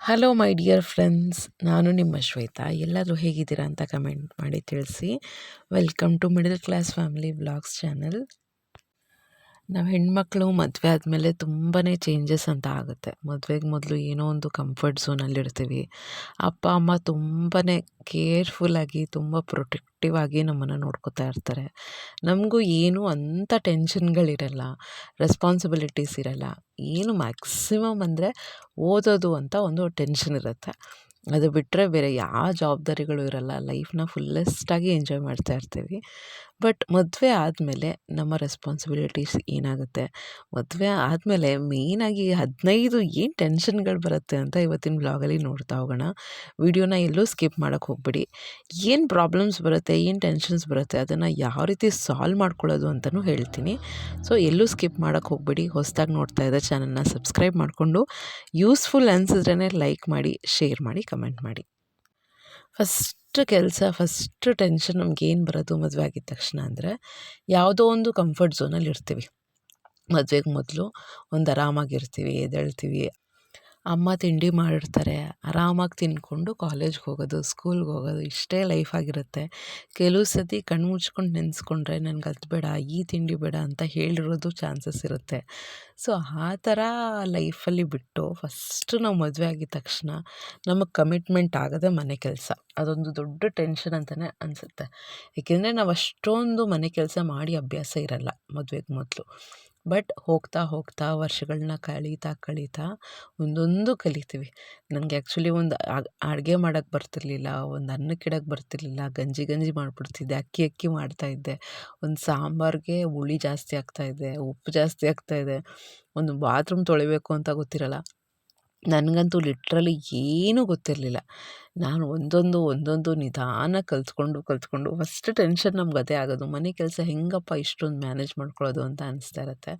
Hello my dear friends ನಾನು ನಿಮ್ಮ ಶ್ವೇತಾ. ಎಲ್ಲರೂ ಹೇಗಿದ್ದೀರಾ ಅಂತ ಕಮೆಂಟ್ ಮಾಡಿ ತಿಳಿಸಿ. Welcome to middle class family blogs channel ನಾವು ಹೆಣ್ಮಕ್ಳು ಮದುವೆ ಆದಮೇಲೆ ತುಂಬಾ ಚೇಂಜಸ್ ಅಂತ ಆಗುತ್ತೆ. ಮದುವೆಗೆ ಮೊದಲು ಏನೋ ಒಂದು ಕಂಫರ್ಟ್ ಝೋನಲ್ಲಿರ್ತೀವಿ ಅಪ್ಪ, ಅಮ್ಮ ತುಂಬಾ ಕೇರ್ಫುಲ್ಲಾಗಿ ತುಂಬ ಪ್ರೊಟೆಕ್ಟಿವ್ ಆಗಿ ನಮ್ಮನ್ನು ನೋಡ್ಕೋತಾ ಇರ್ತಾರೆ. ನಮಗೂ ಏನೂ ಅಂಥ ಟೆನ್ಷನ್ಗಳಿರಲ್ಲ ರೆಸ್ಪಾನ್ಸಿಬಿಲಿಟೀಸ್ ಇರಲ್ಲ. ಏನು ಮ್ಯಾಕ್ಸಿಮಮ್ ಅಂದರೆ ಓದೋದು ಅಂತ ಒಂದು ಟೆನ್ಷನ್ ಇರುತ್ತೆ. ಅದು ಬಿಟ್ಟರೆ ಬೇರೆ ಯಾವ ಜವಾಬ್ದಾರಿಗಳು ಇರಲ್ಲ. ಲೈಫ್ನ ಫುಲ್ಲೆಸ್ಟಾಗಿ ಎಂಜಾಯ್ ಮಾಡ್ತಾ ಇರ್ತೀವಿ. ಬಟ್ ಮದುವೆ ಆದಮೇಲೆ ನಮ್ಮ ರೆಸ್ಪಾನ್ಸಿಬಿಲಿಟೀಸ್ ಏನಾಗುತ್ತೆ? ಮದುವೆ ಆದಮೇಲೆ ಮೇಯ್ನಾಗಿ ಹದಿನೈದು ಏನು ಟೆನ್ಷನ್ಗಳು ಬರುತ್ತೆ ಅಂತ ಇವತ್ತಿನ ಬ್ಲಾಗಲ್ಲಿ ನೋಡ್ತಾ ಹೋಗೋಣ. ವಿಡಿಯೋನ ಎಲ್ಲೂ ಸ್ಕಿಪ್ ಮಾಡೋಕ್ಕೆ ಹೋಗ್ಬಿಡಿ. ಏನು ಪ್ರಾಬ್ಲಮ್ಸ್ ಬರುತ್ತೆ, ಏನು ಟೆನ್ಷನ್ಸ್ ಬರುತ್ತೆ ಅದನ್ನು ಯಾವ ರೀತಿ ಸಾಲ್ವ್ ಮಾಡ್ಕೊಳ್ಳೋದು ಅಂತಲೂ ಹೇಳ್ತೀನಿ. ಸೊ ಎಲ್ಲೂ ಸ್ಕಿಪ್ ಮಾಡೋಕ್ಕೆ ಹೋಗ್ಬಿಡಿ. ಹೊಸದಾಗಿ ನೋಡ್ತಾ ಇದ್ದ ಚಾನಲ್ನ ಸಬ್ಸ್ಕ್ರೈಬ್ ಮಾಡಿಕೊಂಡು ಯೂಸ್ಫುಲ್ ಅನಿಸಿದ್ರೇ ಲೈಕ್ ಮಾಡಿ ಶೇರ್ ಮಾಡಿ ಕಮೆಂಟ್ ಮಾಡಿ. ಫಸ್ಟ್ ಕೆಲಸ, ಫಸ್ಟ್ ಟೆನ್ಷನ್ ನಮಗೇನು ಬರೋದು ಮದುವೆ ಆಗಿದ ತಕ್ಷಣ ಅಂದರೆ ಯಾವುದೋ ಒಂದು ಕಂಫರ್ಟ್ ಝೋನಲ್ಲಿ ಇರ್ತೀವಿ. ಮದುವೆಗೆ ಮೊದಲು ಒಂದು ಆರಾಮಾಗಿರ್ತೀವಿ ಎದ್ದೇಳ್ತೀವಿ. ಅಮ್ಮ ತಿಂಡಿ ಮಾಡಿರ್ತಾರೆ. ಆರಾಮಾಗಿ ತಿಂದ್ಕೊಂಡು ಕಾಲೇಜ್ಗೆ ಹೋಗೋದು ಸ್ಕೂಲ್ಗೆ ಹೋಗೋದು ಇಷ್ಟೇ ಲೈಫ್ ಆಗಿರುತ್ತೆ. ಕೆಲವು ಸತಿ ಕಣ್ಣು ಮುಚ್ಕೊಂಡು ನೆನೆಸ್ಕೊಂಡ್ರೆ ನನಗೆ ಅದು ಬೇಡ, ಈ ತಿಂಡಿ ಬೇಡ ಅಂತ ಹೇಳಿರೋದು ಚಾನ್ಸಸ್ ಇರುತ್ತೆ. ಸೊ ಆ ಥರ ಲೈಫಲ್ಲಿ ಬಿಟ್ಟು ಫಸ್ಟ್ ನಾವು ಮದುವೆ ಆಗಿದ ತಕ್ಷಣ ನಮಗೆ ಕಮಿಟ್ಮೆಂಟ್ ಆಗೋದೇ ಮನೆ ಕೆಲಸ. ಅದೊಂದು ದೊಡ್ಡ ಟೆನ್ಷನ್ ಅಂತಲೇ ಅನಿಸುತ್ತೆ. ಏಕೆಂದರೆ ನಾವು ಅಷ್ಟೊಂದು ಮನೆ ಕೆಲಸ ಮಾಡಿ ಅಭ್ಯಾಸ ಇರಲ್ಲ ಮದುವೆಗೆ ಮೊದಲು. ಬಟ್ ಹೋಗ್ತಾ ಹೋಗ್ತಾ ವರ್ಷಗಳನ್ನ ಕಳೀತಾ ಕಳೀತಾ ಒಂದೊಂದು ಕಲಿತೀವಿ. ನನಗೆ ಆ್ಯಕ್ಚುಲಿ ಒಂದು ಅಡುಗೆ ಮಾಡೋಕ್ಕೆ ಬರ್ತಿರ್ಲಿಲ್ಲ, ಒಂದು ಅನ್ನಕ್ಕೆ ಇಡೋಕ್ಕೆ ಬರ್ತಿರ್ಲಿಲ್ಲ, ಗಂಜಿ ಗಂಜಿ ಮಾಡಿಬಿಡ್ತಿದ್ದೆ, ಅಕ್ಕಿ ಅಕ್ಕಿ ಮಾಡ್ತಾಯಿದ್ದೆ ಒಂದು ಸಾಂಬಾರಿಗೆ ಹುಳಿ ಜಾಸ್ತಿ ಆಗ್ತಾಯಿದೆ ಉಪ್ಪು ಜಾಸ್ತಿ ಆಗ್ತಾಯಿದೆ ಒಂದು ಬಾತ್ರೂಮ್ ತೊಳಿಬೇಕು ಅಂತ ಗೊತ್ತಿರಲ್ಲ, ನನಗಂತೂ ಲಿಟ್ರಲಿ ಏನೂ ಗೊತ್ತಿರಲಿಲ್ಲ. ನಾನು ಒಂದೊಂದು ಒಂದೊಂದು ನಿಧಾನ ಕಲಿತ್ಕೊಂಡು ಕಲಿತ್ಕೊಂಡು ಫಸ್ಟ್ ಟೆನ್ಷನ್ ನಮ್ಗೆ ಅದೇ ಆಗೋದು. ಮನೆ ಕೆಲಸ ಹೆಂಗಪ್ಪ ಇಷ್ಟೊಂದು ಮ್ಯಾನೇಜ್ ಮಾಡ್ಕೊಳ್ಳೋದು ಅಂತ ಅನಿಸ್ತಾ ಇರುತ್ತೆ.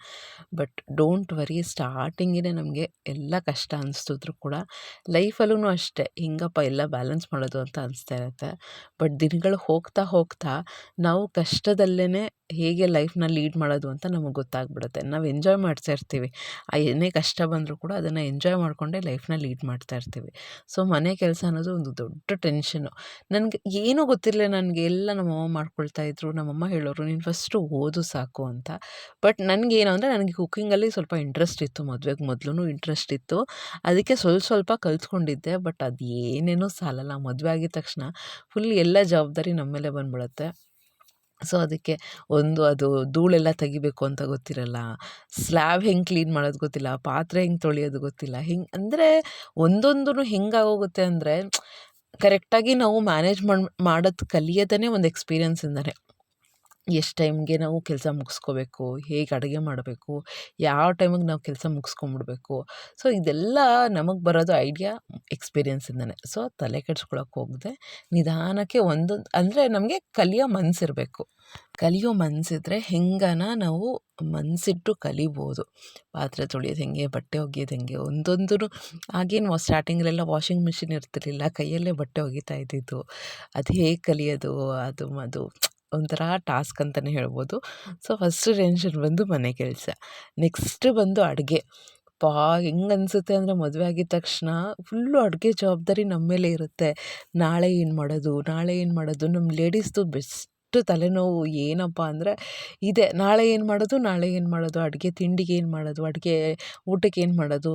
ಬಟ್ ಡೋಂಟ್ ವರಿ ಸ್ಟಾರ್ಟಿಂಗಿನೇ ನಮಗೆ ಎಲ್ಲ ಕಷ್ಟ ಅನಿಸ್ತಿದ್ರು ಕೂಡ ಲೈಫಲ್ಲೂ ಅಷ್ಟೇ. ಹೆಂಗಪ್ಪ ಎಲ್ಲ ಬ್ಯಾಲೆನ್ಸ್ ಮಾಡೋದು ಅಂತ ಅನಿಸ್ತಾ ಇರುತ್ತೆ. ಬಟ್ ದಿನಗಳು ಹೋಗ್ತಾ ಹೋಗ್ತಾ ನಾವು ಕಷ್ಟದಲ್ಲೇ ಹೇಗೆ ಲೈಫ್ನ ಲೀಡ್ ಮಾಡೋದು ಅಂತ ನಮಗೆ ಗೊತ್ತಾಗ್ಬಿಡುತ್ತೆ. ನಾವು ಎಂಜಾಯ್ ಮಾಡ್ತಾ ಇರ್ತೀವಿ. ಆ ಏನೇ ಕಷ್ಟ ಬಂದರೂ ಕೂಡ ಅದನ್ನು ಎಂಜಾಯ್ ಮಾಡಿಕೊಂಡೇ ಲೈಫ್ನ ಲೀಡ್ ಮಾಡ್ತಾ ಇರ್ತೀವಿ. ಸೊ ಮನೆ ಕೆಲಸ ಅನ್ನೋದು ಒಂದು ದೊಡ್ಡ ಟೆನ್ಷನ್ನು ನನಗೆ ಏನೂ ಗೊತ್ತಿರಲಿಲ್ಲ ನನಗೆ ಎಲ್ಲ ನಮ್ಮಮ್ಮ ಮಾಡ್ಕೊಳ್ತಾ ಇದ್ರು. ನಮ್ಮಮ್ಮ ಹೇಳೋರು, ನೀನು ಫಸ್ಟು ಓದು ಸಾಕು ಅಂತ. ಬಟ್ ನನಗೇನು ಅಂದರೆ ನನಗೆ ಕುಕ್ಕಿಂಗಲ್ಲಿ ಸ್ವಲ್ಪ ಇಂಟ್ರೆಸ್ಟ್ ಇತ್ತು, ಮದುವೆಗೆ ಮೊದಲು ಇಂಟ್ರೆಸ್ಟ್ ಇತ್ತು. ಅದಕ್ಕೆ ಸ್ವಲ್ಪ ಸ್ವಲ್ಪ ಕಲ್ತ್ಕೊಂಡಿದ್ದೆ, ಬಟ್ ಅದು ಏನೇನೂ ಸಾಲಲ್ಲ. ಮದುವೆ ಆಗಿದ ತಕ್ಷಣ ಫುಲ್ ಎಲ್ಲ ಜವಾಬ್ದಾರಿ ನಮ್ಮ ಮೇಲೆ ಬಂದ್ಬಿಡುತ್ತೆ. ಸೊ, ಅದಕ್ಕೆ ಒಂದು ಅದು ಧೂಳೆಲ್ಲ ತೆಗಿಬೇಕು ಅಂತ ಗೊತ್ತಿರಲ್ಲ. ಸ್ಲ್ಯಾಬ್ ಹೆಂಗೆ ಕ್ಲೀನ್ ಮಾಡೋದು ಗೊತ್ತಿಲ್ಲ, ಪಾತ್ರೆ ಹೆಂಗೆ ತೊಳೆಯೋದು ಗೊತ್ತಿಲ್ಲ. ಹಿಂಗೆ ಅಂದರೆ ಒಂದೊಂದೂ ಹೆಂಗಾಗೋಗುತ್ತೆ ಅಂದರೆ, ಕರೆಕ್ಟಾಗಿ ನಾವು ಮ್ಯಾನೇಜ್ ಮಾಡಿ ಮಾಡೋದು ಕಲಿಯೋದೇ ಒಂದು ಎಕ್ಸ್ಪೀರಿಯನ್ಸ್ ಎಕ್ಸ್ಪೀರಿಯನ್ಸಿಂದನೇ ಎಷ್ಟು ಟೈಮ್ಗೆ ನಾವು ಕೆಲಸ ಮುಗಿಸ್ಕೋಬೇಕು, ಹೇಗೆ ಅಡುಗೆ ಮಾಡಬೇಕು, ಯಾವ ಟೈಮಿಗೆ ನಾವು ಕೆಲಸ ಮುಗಿಸ್ಕೊಂಬಿಡ್ಬೇಕು. ಸೊ, ಇದೆಲ್ಲ ನಮಗೆ ಬರೋದು ಐಡಿಯಾ ಎಕ್ಸ್ಪೀರಿಯನ್ಸಿಂದನೇ ಸೊ, ತಲೆ ಕೆಡ್ಸ್ಕೊಳಕ್ಕೆ ಹೋಗದೆ, ನಿಧಾನಕ್ಕೆ ಒಂದೊಂದು ಅಂದರೆ ನಮಗೆ ಕಲಿಯೋ ಮನಸ್ಸಿರಬೇಕು ಕಲಿಯೋ ಮನಸ್ಸಿದ್ರೆ ಹೆಂಗನ ನಾವು ಮನಸ್ಸಿಟ್ಟು ಕಲಿಬೋದು. ಪಾತ್ರೆ ತೊಳೆಯೋದು ಹೆಂಗೆ, ಬಟ್ಟೆ ಒಗೆಯೋದು ಹೆಂಗೆ ಒಂದೊಂದೂ ಆಗೇನು ಸ್ಟಾರ್ಟಿಂಗಲ್ಲೆಲ್ಲ ವಾಷಿಂಗ್ ಮಿಷಿನ್ ಇರ್ತಿರ್ಲಿಲ್ಲ, ಕೈಯಲ್ಲೇ ಬಟ್ಟೆ ಒಗಿತಾ ಇದ್ದಿದ್ದು. ಅದು ಹೇಗೆ ಕಲಿಯೋದು, ಅದು ಅದು ಒಂಥರ ಟಾಸ್ಕ್ ಅಂತಲೇ ಹೇಳ್ಬೋದು. ಸೊ ಫಸ್ಟ್ ಟೆನ್ಷನ್ ಬಂದು ಮನೆ ಕೆಲಸ. ನೆಕ್ಸ್ಟ್ ಬಂದು ಅಡುಗೆ. ಪಾ ಹೆಂಗೆ ಅನಿಸುತ್ತೆ ಅಂದರೆ ಮದುವೆ ಆಗಿದ ತಕ್ಷಣ ಫುಲ್ಲು ಅಡುಗೆ ಜವಾಬ್ದಾರಿ ನಮ್ಮ ಮೇಲೆ ಇರುತ್ತೆ. ನಾಳೆ ಏನು ಮಾಡೋದು ನಾಳೆ ಏನು ಮಾಡೋದು ನಮ್ಮ ಲೇಡೀಸ್ದು ಬೆಸ್ಟ್ ತಲೆನೋವು ಏನಪ್ಪ ಅಂದರೆ ಇದೆ. ನಾಳೆ ಏನು ಮಾಡೋದು ನಾಳೆ ಏನು ಮಾಡೋದು ಅಡುಗೆ ತಿಂಡಿಗೆ ಏನು ಮಾಡೋದು ಅಡುಗೆ ಊಟಕ್ಕೆ ಏನು ಮಾಡೋದು.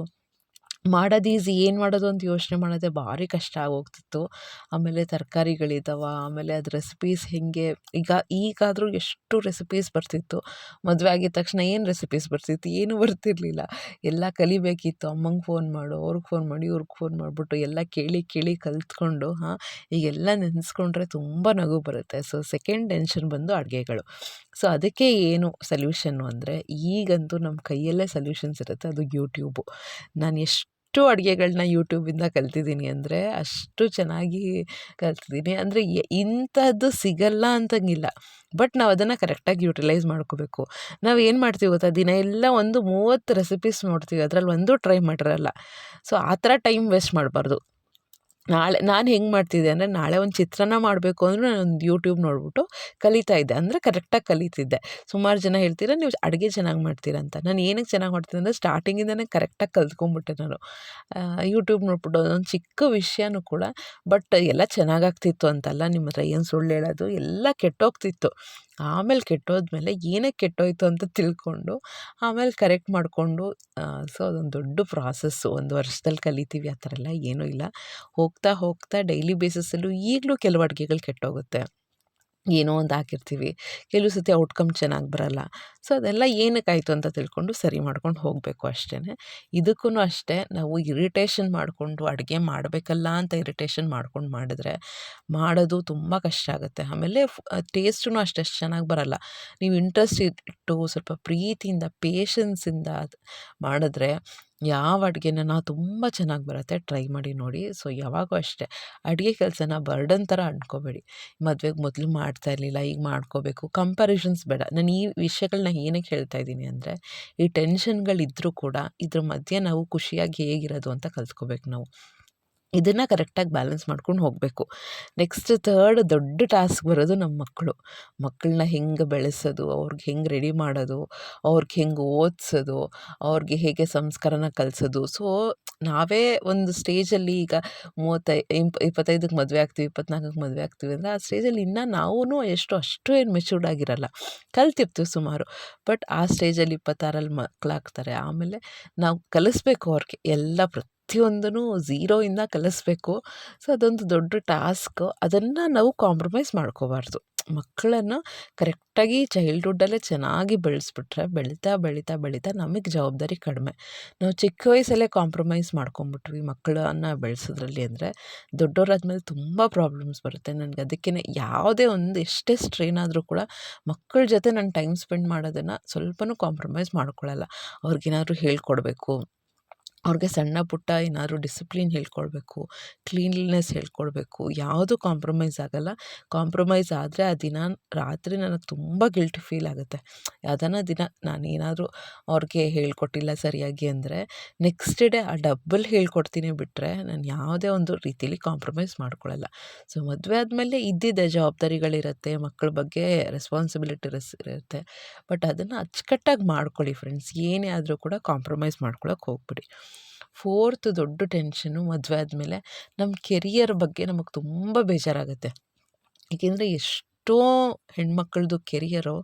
ಮಾಡೋದು ಈಸಿ, ಏನು ಮಾಡೋದು ಅಂತ ಯೋಚನೆ ಮಾಡೋದೇ ಭಾರಿ ಕಷ್ಟ ಆಗೋಗ್ತಿತ್ತು. ಆಮೇಲೆ ತರಕಾರಿಗಳಿದ್ದಾವೆ ಆಮೇಲೆ ಅದು ರೆಸಿಪೀಸ್ ಹೇಗೆ, ಈಗ, ಈಗಾದರೂ ಎಷ್ಟು ರೆಸಿಪೀಸ್ ಬರ್ತಿತ್ತು. ಮದುವೆ ಆಗಿದ ತಕ್ಷಣ ಏನು ರೆಸಿಪೀಸ್ ಬರ್ತಿತ್ತು, ಏನೂ ಬರ್ತಿರಲಿಲ್ಲ. ಎಲ್ಲ ಕಲಿಬೇಕಿತ್ತು. ಅಮ್ಮಂಗೆ ಫೋನ್ ಮಾಡು, ಅವ್ರಿಗೆ ಫೋನ್ ಮಾಡಿ, ಇವ್ರಿಗೆ ಫೋನ್ ಮಾಡಿಬಿಟ್ಟು ಎಲ್ಲ ಕೇಳಿ ಕೇಳಿ ಕಲಿತ್ಕೊಂಡು, ಹಾಂ, ಈಗೆಲ್ಲ ನೆನೆಸ್ಕೊಂಡ್ರೆ ತುಂಬ ನಗು ಬರುತ್ತೆ. ಸೊ ಸೆಕೆಂಡ್ ಟೆನ್ಷನ್ ಬಂದು ಅಡುಗೆಗಳು. ಸೊ, ಅದಕ್ಕೆ ಏನು ಸಲ್ಯೂಷನ್ನು ಅಂದರೆ, ಈಗಂತೂ ನಮ್ಮ ಕೈಯಲ್ಲೇ ಸೊಲ್ಯೂಷನ್ಸ್ ಇರುತ್ತೆ, ಅದು ಯೂಟ್ಯೂಬು. ನಾನು ಎಷ್ಟು ಎಷ್ಟು ಅಡುಗೆಗಳ್ನ ಯೂಟ್ಯೂಬಿಂದ ಕಲ್ತಿದ್ದೀನಿ ಅಂದರೆ, ಅಷ್ಟು ಚೆನ್ನಾಗಿ ಕಲ್ತಿದ್ದೀನಿ. ಅಂದರೆ ಇಂಥದ್ದು ಸಿಗಲ್ಲ ಅಂತಂಗಿಲ್ಲ. ಬಟ್ ನಾವು ಅದನ್ನು ಕರೆಕ್ಟಾಗಿ ಯೂಟಿಲೈಸ್ ಮಾಡ್ಕೋಬೇಕು. ನಾವು ಏನು ಮಾಡ್ತೀವಿ ಗೊತ್ತಾ? ದಿನ ಎಲ್ಲ ಒಂದು ಮೂವತ್ತು ರೆಸಿಪೀಸ್ ನೋಡ್ತೀವಿ. ಅದರಲ್ಲಿ ಒಂದು ಟ್ರೈ ಮಾಡಿರಲ್ಲ. ಸೊ, ಆ ಥರ ಟೈಮ್ ವೇಸ್ಟ್ ಮಾಡಬಾರ್ದು. ನಾಳೆ, ನಾನು ಹೆಂಗೆ ಮಾಡ್ತಿದ್ದೆ ಅಂದರೆ ನಾಳೆ ಒಂದು ಚಿತ್ರಾನ್ನ ಮಾಡಬೇಕು ಅಂದರೂ ನಾನೊಂದು ಯೂಟ್ಯೂಬ್ ನೋಡಿಬಿಟ್ಟು ಕಲಿತಾ ಇದ್ದೆ. ಅಂದರೆ ಕರೆಕ್ಟಾಗಿ ಕಲಿತಿದ್ದೆ. ಸುಮಾರು ಜನ ಹೇಳ್ತೀರ, ನೀವು ಅಡುಗೆ ಚೆನ್ನಾಗಿ ಮಾಡ್ತೀರಂತ ನಾನು ಏನಕ್ಕೆ ಚೆನ್ನಾಗಿ ಮಾಡ್ತೀನಿ ಅಂದರೆ ಸ್ಟಾರ್ಟಿಂಗಿಂದನೇ ಕರೆಕ್ಟಾಗಿ ಕಲ್ತ್ಕೊಂಬಿಟ್ಟೆ ನಾನು. ಯೂಟ್ಯೂಬ್ ನೋಡ್ಬಿಟ್ಟು ಅದೊಂದು ಚಿಕ್ಕ ವಿಷಯನೂ ಕೂಡ ಬಟ್ ಎಲ್ಲ ಚೆನ್ನಾಗಾಗ್ತಿತ್ತು ಅಂತಲ್ಲ, ನಿಮ್ಮ ಹತ್ರ ಏನು ಸುಳ್ಳು ಹೇಳೋದು, ಎಲ್ಲ ಕೆಟ್ಟೋಗ್ತಿತ್ತು. ಆಮೇಲೆ ಕೆಟ್ಟೋದ್ಮೇಲೆ ಏನಕ್ಕೆ ಕೆಟ್ಟೋಯ್ತು ಅಂತ ತಿಳ್ಕೊಂಡು ಆಮೇಲೆ ಕರೆಕ್ಟ್ ಮಾಡಿಕೊಂಡು ಸೊ ಅದೊಂದು ದೊಡ್ಡ ಪ್ರಾಸೆಸ್ಸು ಒಂದು ವರ್ಷದಲ್ಲಿ ಕಲಿತೀವಿ ಆ ಥರ ಎಲ್ಲ ಏನೂ ಇಲ್ಲ. ಹೋಗ್ತಾ ಹೋಗ್ತಾ ಡೈಲಿ ಬೇಸಿಸಲ್ಲೂ ಈಗಲೂ ಕೆಲವು ಅಡುಗೆಗಳು ಕೆಟ್ಟೋಗುತ್ತೆ. ಏನೋ ಒಂದು ಹಾಕಿರ್ತೀವಿ. ಕೆಲವು ಸತಿ ಔಟ್ಕಮ್ ಚೆನ್ನಾಗಿ ಬರೋಲ್ಲ. ಸೊ ಅದೆಲ್ಲ ಏನಕ್ಕಾಯಿತು ಅಂತ ತಿಳ್ಕೊಂಡು ಸರಿ ಮಾಡ್ಕೊಂಡು ಹೋಗಬೇಕು ಅಷ್ಟೇ ಇದಕ್ಕೂ ಅಷ್ಟೇ, ನಾವು ಇರಿಟೇಷನ್ ಮಾಡಿಕೊಂಡು ಅಡುಗೆ ಮಾಡಬೇಕಲ್ಲ ಅಂತ ಇರಿಟೇಷನ್ ಮಾಡ್ಕೊಂಡು ಮಾಡಿದ್ರೆ ಮಾಡೋದು ತುಂಬ ಕಷ್ಟ ಆಗುತ್ತೆ. ಆಮೇಲೆ ಟೇಸ್ಟೂ ಅಷ್ಟಷ್ಟು ಚೆನ್ನಾಗಿ ಬರಲ್ಲ. ನೀವು ಇಂಟ್ರೆಸ್ಟ್ ಇಟ್ಟು ಸ್ವಲ್ಪ ಪ್ರೀತಿಯಿಂದ ಪೇಷನ್ಸಿಂದ ಮಾಡಿದ್ರೆ ಯಾವ ಅಡುಗೆನ ತುಂಬ ಚೆನ್ನಾಗಿ ಬರುತ್ತೆ, ಟ್ರೈ ಮಾಡಿ ನೋಡಿ. ಸೊ, ಯಾವಾಗೂ ಅಷ್ಟೇ. ಅಡುಗೆ ಕೆಲಸನ ಬರ್ಡನ್ ಥರ ಅಂದ್ಕೋಬೇಡಿ ಮದುವೆಗೆ ಮೊದಲು ಮಾಡ್ತಾ ಇರಲಿಲ್ಲ, ಈಗ ಮಾಡ್ಕೋಬೇಕು. ಕಂಪ್ಯಾರಿಸನ್ಸ್ ಬೇಡ. ನಾನು ಈ ವಿಷಯಗಳನ್ನ ಏನಕ್ಕೆ ಹೇಳ್ತಾ ಇದ್ದೀನಿ ಅಂದರೆ, ಈ ಟೆನ್ಷನ್ಗಳಿದ್ದರೂ ಕೂಡ ಇದ್ರ ಮಧ್ಯೆ ನಾವು ಖುಷಿಯಾಗಿ ಹೇಗಿರೋದು ಅಂತ ಕಲ್ತ್ಕೋಬೇಕು ನಾವು. ಇದನ್ನು ಕರೆಕ್ಟಾಗಿ ಬ್ಯಾಲೆನ್ಸ್ ಮಾಡ್ಕೊಂಡು ಹೋಗಬೇಕು. ನೆಕ್ಸ್ಟ್ ಥರ್ಡ್ ದೊಡ್ಡ ಟಾಸ್ಕ್ ಬರೋದು ನಮ್ಮ ಮಕ್ಕಳು. ಮಕ್ಕಳನ್ನ ಹೆಂಗೆ ಬೆಳೆಸೋದು, ಅವ್ರಿಗೆ ಹೆಂಗೆ ರೆಡಿ ಮಾಡೋದು, ಅವ್ರಿಗೆ ಹೆಂಗೆ ಓದಿಸೋದು, ಅವ್ರಿಗೆ ಹೇಗೆ ಸಂಸ್ಕಾರನ ಕಲಿಸೋದು. ಸೊ, ನಾವೇ ಒಂದು ಸ್ಟೇಜಲ್ಲಿ ಈಗ ಮೂವತ್ತೈ ಇಂಪ್, ಇಪ್ಪತ್ತೈದಕ್ಕೆ ಮದುವೆ ಆಗ್ತೀವಿ, ಇಪ್ಪತ್ನಾಲ್ಕಕ್ಕೆ ಮದುವೆ ಆಗ್ತೀವಿ ಅಂದರೆ ಆ ಸ್ಟೇಜಲ್ಲಿ ಇನ್ನೂ ನಾವೂ ಎಷ್ಟು, ಅಷ್ಟು ಏನು ಮೆಚೂರ್ಡ್ ಆಗಿರಲ್ಲ. ಕಲ್ತಿರ್ತೀವಿ ಸುಮಾರು. ಬಟ್ ಆ ಸ್ಟೇಜಲ್ಲಿ ಇಪ್ಪತ್ತಾರಲ್ಲಿ ಮಕ್ಕಳಾಗ್ತಾರೆ ಆಮೇಲೆ ನಾವು ಕಲಿಸ್ಬೇಕು ಅವ್ರಿಗೆ ಎಲ್ಲ ಪ್ರತಿ ಪ್ರತಿಯೊಂದೂ ಝೀರೋಯಿಂದ ಕಲಿಸ್ಬೇಕು. ಸೊ, ಅದೊಂದು ದೊಡ್ಡ ಟಾಸ್ಕ್. ಅದನ್ನು ನಾವು ಕಾಂಪ್ರಮೈಸ್ ಮಾಡ್ಕೋಬಾರ್ದು. ಮಕ್ಕಳನ್ನು ಕರೆಕ್ಟಾಗಿ ಚೈಲ್ಡ್ಹುಡ್ಡಲ್ಲೇ ಚೆನ್ನಾಗಿ ಬೆಳೆಸ್ಬಿಟ್ರೆ ಬೆಳೀತಾ ಬೆಳೀತಾ ಬೆಳೀತಾ ನಮಗೆ ಜವಾಬ್ದಾರಿ ಕಡಿಮೆ. ನಾವು ಚಿಕ್ಕ ವಯಸ್ಸಲ್ಲೇ ಕಾಂಪ್ರಮೈಸ್ ಮಾಡ್ಕೊಂಬಿಟ್ವಿ ಮಕ್ಕಳನ್ನು ಬೆಳೆಸೋದ್ರಲ್ಲಿ ಅಂದರೆ ದೊಡ್ಡವರಾದ್ಮೇಲೆ ತುಂಬ ಪ್ರಾಬ್ಲಮ್ಸ್ ಬರುತ್ತೆ. ನನಗೆ ಅದಕ್ಕೇ ಯಾವುದೇ ಒಂದು ಎಷ್ಟೇ ಸ್ಟ್ರೈನ್ ಆದರೂ ಕೂಡ ಮಕ್ಕಳ ಜೊತೆ ನಾನು ಟೈಮ್ ಸ್ಪೆಂಡ್ ಮಾಡೋದನ್ನು ಸ್ವಲ್ಪನೂ ಕಾಂಪ್ರಮೈಸ್ ಮಾಡ್ಕೊಳ್ಳಲ್ಲ ಅವ್ರಿಗೇನಾದ್ರು ಹೇಳ್ಕೊಡ್ಬೇಕು. ಅವ್ರಿಗೆ ಸಣ್ಣ ಪುಟ್ಟ ಏನಾದರೂ ಡಿಸಿಪ್ಲಿನ್ ಹೇಳ್ಕೊಳ್ಬೇಕು, ಕ್ಲೀನ್ಲಿನೆಸ್ ಹೇಳ್ಕೊಳ್ಬೇಕು, ಯಾವುದು ಕಾಂಪ್ರಮೈಸ್ ಆಗೋಲ್ಲ. ಕಾಂಪ್ರಮೈಸ್ ಆದರೆ ಆ ದಿನ ರಾತ್ರಿ ನನಗೆ ತುಂಬ ಗಿಲ್ಟ್ ಫೀಲ್ ಆಗುತ್ತೆ. ಯಾವ್ದಾನ ದಿನ ನಾನೇನಾದರೂ ಅವ್ರಿಗೆ ಹೇಳ್ಕೊಟ್ಟಿಲ್ಲ ಸರಿಯಾಗಿ ಅಂದರೆ ನೆಕ್ಸ್ಟ್ ಡೇ ಆ ಡಬ್ಬಲ್ ಹೇಳ್ಕೊಡ್ತೀನಿ ಬಿಟ್ಟರೆ ನಾನು ಯಾವುದೇ ಒಂದು ರೀತಿಯಲ್ಲಿ ಕಾಂಪ್ರಮೈಸ್ ಮಾಡ್ಕೊಳ್ಳಲ್ಲ ಸೊ ಮದುವೆ ಆದಮೇಲೆ ಇದ್ದಿದ್ದೆ ಜವಾಬ್ದಾರಿಗಳಿರುತ್ತೆ ಮಕ್ಕಳ ಬಗ್ಗೆ ರೆಸ್ಪಾನ್ಸಿಬಿಲಿಟಿಸ್ ಇರುತ್ತೆ. ಬಟ್ ಅದನ್ನು ಅಚ್ಚುಕಟ್ಟಾಗಿ ಮಾಡ್ಕೊಳ್ಳಿ ಫ್ರೆಂಡ್ಸ್ ಏನೇ ಆದರೂ ಕೂಡ ಕಾಂಪ್ರಮೈಸ್ ಮಾಡ್ಕೊಳಕ್ಕೆ ಹೋಗ್ಬಿಡಿ. ಫೋರ್ತ್ ದೊಡ್ಡ ಟೆನ್ಷನು ಮದುವೆ ಆದಮೇಲೆ ನಮ್ಮ ಕೆರಿಯರ್ ಬಗ್ಗೆ ನಮಗೆ ತುಂಬ ಬೇಜಾರಾಗುತ್ತೆ. ಏಕೆಂದರೆ ಎಷ್ಟೋ ಹೆಣ್ಮಕ್ಳದ್ದು ಕೆರಿಯರು